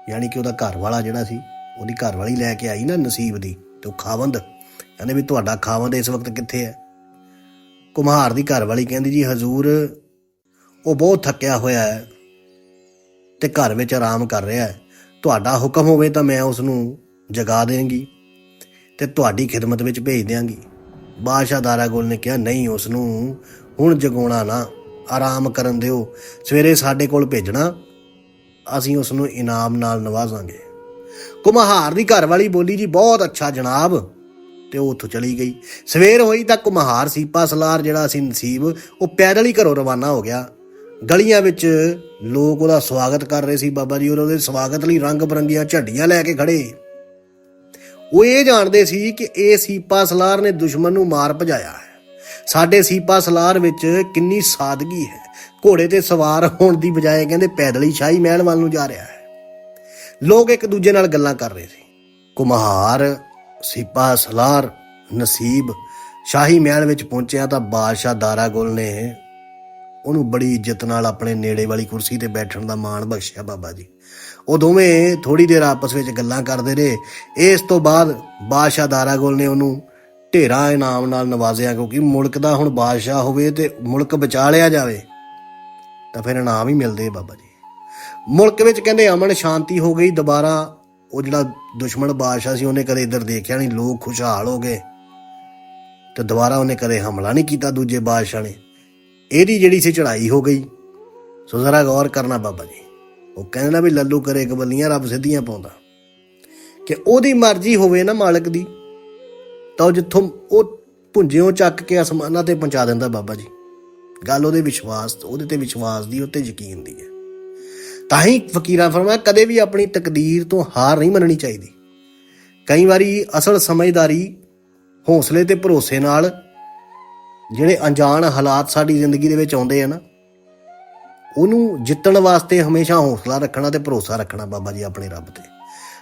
ਯਾਨੀ ਕਿ ਉਹਦਾ ਘਰ ਵਾਲਾ ਜਿਹੜਾ ਸੀ, ਉਹਦੀ ਘਰ ਵਾਲੀ ਲੈ ਕੇ ਆਈ ਨਾ ਨਸੀਬ ਦੀ, ਤੇ ਉਹ ਖਾਵੰਦ। ਕਹਿੰਦੇ ਵੀ ਤੁਹਾਡਾ ਖਾਵੰਦ ਇਸ ਵਕਤ ਕਿੱਥੇ ਹੈ? ਕੁਮਹਾਰ ਦੀ ਘਰ ਵਾਲੀ ਕਹਿੰਦੀ, ਜੀ ਹਜ਼ੂਰ, ਉਹ ਬਹੁਤ ਥੱਕਿਆ ਹੋਇਆ ਹੈ ਤੇ ਘਰ ਵਿੱਚ ਆਰਾਮ ਕਰ ਰਿਹਾ ਹੈ। ਤੁਹਾਡਾ ਹੁਕਮ ਹੋਵੇ ਤਾਂ ਮੈਂ ਉਸ ਨੂੰ ਜਗਾ ਦੇਵਾਂਗੀ ਤੇ ਤੁਹਾਡੀ ਖਿਦਮਤ ਵਿੱਚ ਭੇਜ ਦਿਆਂਗੀ। ਬਾਦਸ਼ਾਹ ਦਾਰਾਗੋਲ ਨੇ ਕਿਹਾ, ਨਹੀਂ ਉਸ ਨੂੰ ਹੁਣ ਜਗਾਉਣਾ ਨਾ। ਆਰਾਮ ਕਰਨ ਦਿਓ। ਸਵੇਰੇ ਸਾਡੇ ਕੋਲ ਭੇਜਣਾ ਅਸੀਂ ਉਸ ਨੂੰ ਇਨਾਮ ਨਾਲ ਨਵਾਜ਼ਾਂਗੇ। ਕੁਮਹਾਰ ਦੀ ਘਰ ਵਾਲੀ ਬੋਲੀ ਜੀ, ਬਹੁਤ ਅੱਛਾ ਜਨਾਬ। ਤੇ ਉਹ ਉੱਥੋਂ ਚਲੀ ਗਈ। ਸਵੇਰ ਹੋਈ ਤਾਂ ਕੁਮਹਾਰ ਸੀਪਾ ਸਲਾਰ ਜਿਹੜਾ ਸੀ ਨਸੀਬ, ਉਹ ਪੈਦਲ ਹੀ ਘਰੋਂ ਰਵਾਨਾ ਹੋ ਗਿਆ। ਗਲੀਆਂ ਵਿੱਚ ਲੋਕ ਉਹਦਾ ਸਵਾਗਤ ਕਰ ਰਹੇ ਸੀ ਬਾਬਾ ਜੀ, ਔਰ ਉਹਦੇ ਸਵਾਗਤ ਲਈ ਰੰਗ ਬਰੰਗੀਆਂ ਝੰਡੀਆਂ ਲੈ ਕੇ ਖੜੇ। ਉਹ ਇਹ ਜਾਣਦੇ ਸੀ ਕਿ ਇਹ ਸੀਪਾ ਸਲਾਰ ਨੇ ਦੁਸ਼ਮਣ ਨੂੰ ਮਾਰ ਭਜਾਇਆ ਹੈ। ਸਾਡੇ ਸੀਪਾ ਸਲਾਰ ਵਿੱਚ ਕਿੰਨੀ ਸਾਦਗੀ ਹੈ। ਘੋੜੇ ਤੇ ਸਵਾਰ ਹੋਣ ਦੀ ਬਜਾਏ ਕਹਿੰਦੇ ਪੈਦਲ ਹੀ ਸ਼ਾਹੀ ਮਹਿਲ ਵੱਲ ਨੂੰ ਜਾ ਰਿਹਾ ਹੈ। ਲੋਕ ਇੱਕ ਦੂਜੇ ਨਾਲ ਗੱਲਾਂ ਕਰ ਰਹੇ ਸੀ। ਕੁਮਹਾਰ, ਸੀਪਾ, ਸਲਾਰ, ਨਸੀਬ ਸ਼ਾਹੀ ਮਹਿਲ ਵਿੱਚ ਪਹੁੰਚਿਆ ਤਾਂ ਬਾਦਸ਼ਾਹ ਦਾਰਾਗੁਲ ਨੇ ਉਹਨੂੰ ਬੜੀ ਇੱਜ਼ਤ ਨਾਲ ਆਪਣੇ ਨੇੜੇ ਵਾਲੀ ਕੁਰਸੀ ਤੇ ਬੈਠਣ ਦਾ ਮਾਣ ਬਖਸ਼ਿਆ ਬਾਬਾ ਜੀ। ਉਹ ਦੋਵੇਂ ਥੋੜੀ ਦੇਰ ਆਪਸ ਵਿੱਚ ਗੱਲਾਂ ਕਰਦੇ ਰਹੇ। ਇਸ ਤੋਂ ਬਾਅਦ ਬਾਦਸ਼ਾਹ ਦਾਰਾਗੁਲ ਨੇ ਉਹਨੂੰ ਢੇਰਾ ਇਨਾਮ ਨਾਲ ਨਵਾਜ਼ਿਆ ਕਿਉਂਕਿ ਮੁਲਕ ਦਾ ਹੁਣ ਬਾਦਸ਼ਾਹ ਹੋਵੇ ਤੇ ਮੁਲਕ ਬਚਾ ਲਿਆ ਜਾਵੇ। ਤਾਂ ਫਿਰ ਇਨਾਮ ਹੀ ਮਿਲਦੇ ਬਾਬਾ ਜੀ। ਮੁਲਕ ਵਿੱਚ ਕਹਿੰਦੇ ਅਮਨ ਸ਼ਾਂਤੀ ਹੋ ਗਈ, ਦੁਬਾਰਾ ਉਹ ਜਿਹੜਾ ਦੁਸ਼ਮਣ ਬਾਦਸ਼ਾਹ ਸੀ, ਉਹਨੇ ਕਦੇ ਇੱਧਰ ਦੇਖਿਆ ਨਹੀਂ, ਲੋਕ ਖੁਸ਼ਹਾਲ ਹੋ ਗਏ। ਤੇ ਦੁਬਾਰਾ ਉਹਨੇ ਕਦੇ ਹਮਲਾ ਨਹੀਂ ਕੀਤਾ ਦੂਜੇ ਬਾਦਸ਼ਾਹ ਨੇ। ਇਹਦੀ ਜਿਹੜੀ ਸੀ ਚੜ੍ਹਾਈ ਹੋ ਗਈ। ਸੋ ਜ਼ਰਾ ਗੌਰ ਕਰਨਾ ਬਾਬਾ ਜੀ। ਉਹ ਕਹਿੰਦਾ ਵੀ ਲੱਲੂ ਕਰੇ ਕਬੱਲੀਆਂ ਰੱਬ ਸਿੱਧੀਆਂ ਪਾਉਂਦਾ। ਕਿ ਉਹਦੀ ਮਰਜ਼ੀ ਹੋਵੇ ਨਾ ਮਾਲਕ ਦੀ, ਤਾਂ ਉਹ ਜਿੱਥੋਂ ਉਹ ਭੁੰਜਿਓਂ ਚੱਕ ਕੇ ਅਸਮਾਨਾਂ ਤੇ ਪਹੁੰਚਾ ਦਿੰਦਾ ਬਾਬਾ ਜੀ। ਗੱਲ ਉਹਦੇ ਵਿਸ਼ਵਾਸ, ਉਹਦੇ ਤੇ ਵਿਸ਼ਵਾਸ ਦੀ ਉੱਤੇ ਯਕੀਨ ਦੀ ਹੈ। ਤਾਂ ਹੀ ਫਕੀਰਾਂ ਫਰਮਾਇਆ, ਕਦੇ ਵੀ ਆਪਣੀ ਤਕਦੀਰ ਤੋਂ ਹਾਰ ਨਹੀਂ ਮੰਨਣੀ ਚਾਹੀਦੀ। ਕਈ ਵਾਰੀ ਅਸਲ ਸਮਝਦਾਰੀ ਹੌਸਲੇ ਤੇ ਭਰੋਸੇ ਨਾਲ ਜਿਹੜੇ ਅਣਜਾਣ ਹਾਲਾਤ ਸਾਡੀ ਜ਼ਿੰਦਗੀ ਦੇ ਵਿੱਚ ਆਉਂਦੇ ਆ ਨਾ, ਉਹਨੂੰ ਜਿੱਤਣ ਵਾਸਤੇ ਹਮੇਸ਼ਾ ਹੌਸਲਾ ਰੱਖਣਾ ਤੇ ਭਰੋਸਾ ਰੱਖਣਾ ਬਾਬਾ ਜੀ ਆਪਣੇ ਰੱਬ ਤੇ।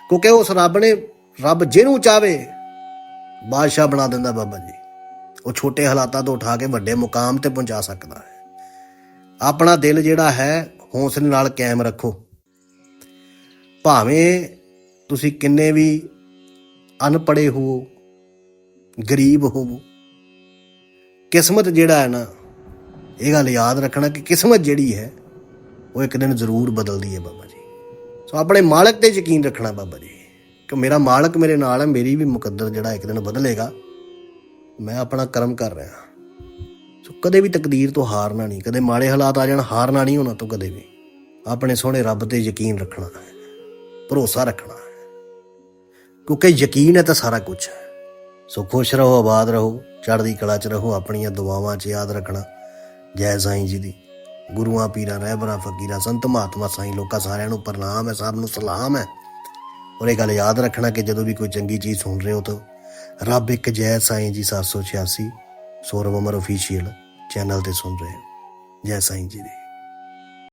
ਕਿਉਂਕਿ ਉਸ ਰੱਬ ਨੇ, ਰੱਬ ਜਿਹਨੂੰ ਚਾਵੇ ਬਾਦਸ਼ਾਹ ਬਣਾ ਦਿੰਦਾ ਬਾਬਾ ਜੀ। ਉਹ ਛੋਟੇ ਹਾਲਾਤਾਂ ਤੋਂ ਉਠਾ ਕੇ ਵੱਡੇ ਮੁਕਾਮ ਤੇ ਪਹੁੰਚਾ ਸਕਦਾ ਹੈ। ਆਪਣਾ ਦਿਲ ਜਿਹੜਾ ਹੈ, ਹੌਸਲੇ ਨਾਲ ਕਾਇਮ ਰੱਖੋ। ਭਾਵੇਂ ਤੁਸੀਂ ਕਿੰਨੇ ਵੀ ਅਨਪੜੇ ਹੋ, ਗਰੀਬ ਹੋਵੋ ਕਿਸਮਤ ਜਿਹੜਾ ਹੈ ਨਾ, ਇਹ ਗੱਲ ਯਾਦ ਰੱਖਣਾ ਕਿ ਕਿਸਮਤ ਜਿਹੜੀ ਹੈ, ਉਹ ਇੱਕ ਦਿਨ ਜ਼ਰੂਰ ਬਦਲਦੀ ਹੈ ਬਾਬਾ ਜੀ। ਸੋ ਆਪਣੇ ਮਾਲਕ ਤੇ ਯਕੀਨ ਰੱਖਣਾ ਬਾਬਾ ਜੀ ਕਿ ਮੇਰਾ ਮਾਲਕ ਮੇਰੇ ਨਾਲ ਹੈ, ਮੇਰੀ ਵੀ ਮੁਕੱਦਰ ਜਿਹੜਾ ਇੱਕ ਦਿਨ ਬਦਲੇਗਾ। ਮੈਂ ਆਪਣਾ ਕਰਮ ਕਰ ਰਿਹਾ ਸੋ ਕਦੇ ਵੀ ਤਕਦੀਰ ਤੋਂ ਹਾਰਨਾ ਨਹੀਂ, ਕਦੇ ਮਾੜੇ ਹਾਲਾਤ ਆ ਜਾਣ ਹਾਰਨਾ ਨਹੀਂ ਉਹਨਾਂ ਤੋਂ ਕਦੇ ਵੀ। ਆਪਣੇ ਸੋਹਣੇ ਰੱਬ ਤੇ ਯਕੀਨ ਰੱਖਣਾ ਭਰੋਸਾ ਰੱਖਣਾ ਹੈ। ਕਿਉਂਕਿ ਯਕੀਨ ਹੈ ਤਾਂ ਸਾਰਾ ਕੁਝ ਹੈ। ਸੋ ਖੁਸ਼ ਰਹੋ, ਆਬਾਦ ਰਹੋ, ਚੜ੍ਹਦੀ ਕਲਾ 'ਚ ਰਹੋ, ਆਪਣੀਆਂ ਦੁਆਵਾਂ 'ਚ ਯਾਦ ਰੱਖਣਾ। ਜੈ ਸਾਈਂ ਜੀ ਦੀ। ਗੁਰੂਆਂ, ਪੀਰਾਂ, ਰਹਿਬਰਾਂ, ਫਕੀਰਾਂ, ਸੰਤ ਮਹਾਤਮਾ ਸਾਈਂ, ਲੋਕਾਂ ਸਾਰਿਆਂ ਨੂੰ ਪ੍ਰਣਾਮ ਹੈ, ਸਭ ਨੂੰ ਸਲਾਮ ਹੈ। ਔਰ ਇਹ ਗੱਲ ਯਾਦ ਰੱਖਣਾ ਕਿ ਜਦੋਂ ਵੀ ਕੋਈ ਚੰਗੀ ਚੀਜ਼ ਸੁਣ ਰਹੇ ਹੋ ਤਾਂ ਰੱਬ ਇੱਕ ਜੈ ਸਾਈਂ ਜੀ 786 ਸੌਰਵ ਅਮਰ ਅਫੀਸ਼ੀਅਲ ਚੈਨਲ ਤੇ ਸੁਣ ਰਹੇ ਹੋ। ਜੈ ਸਾਈਂ ਜੀ ਦੀ।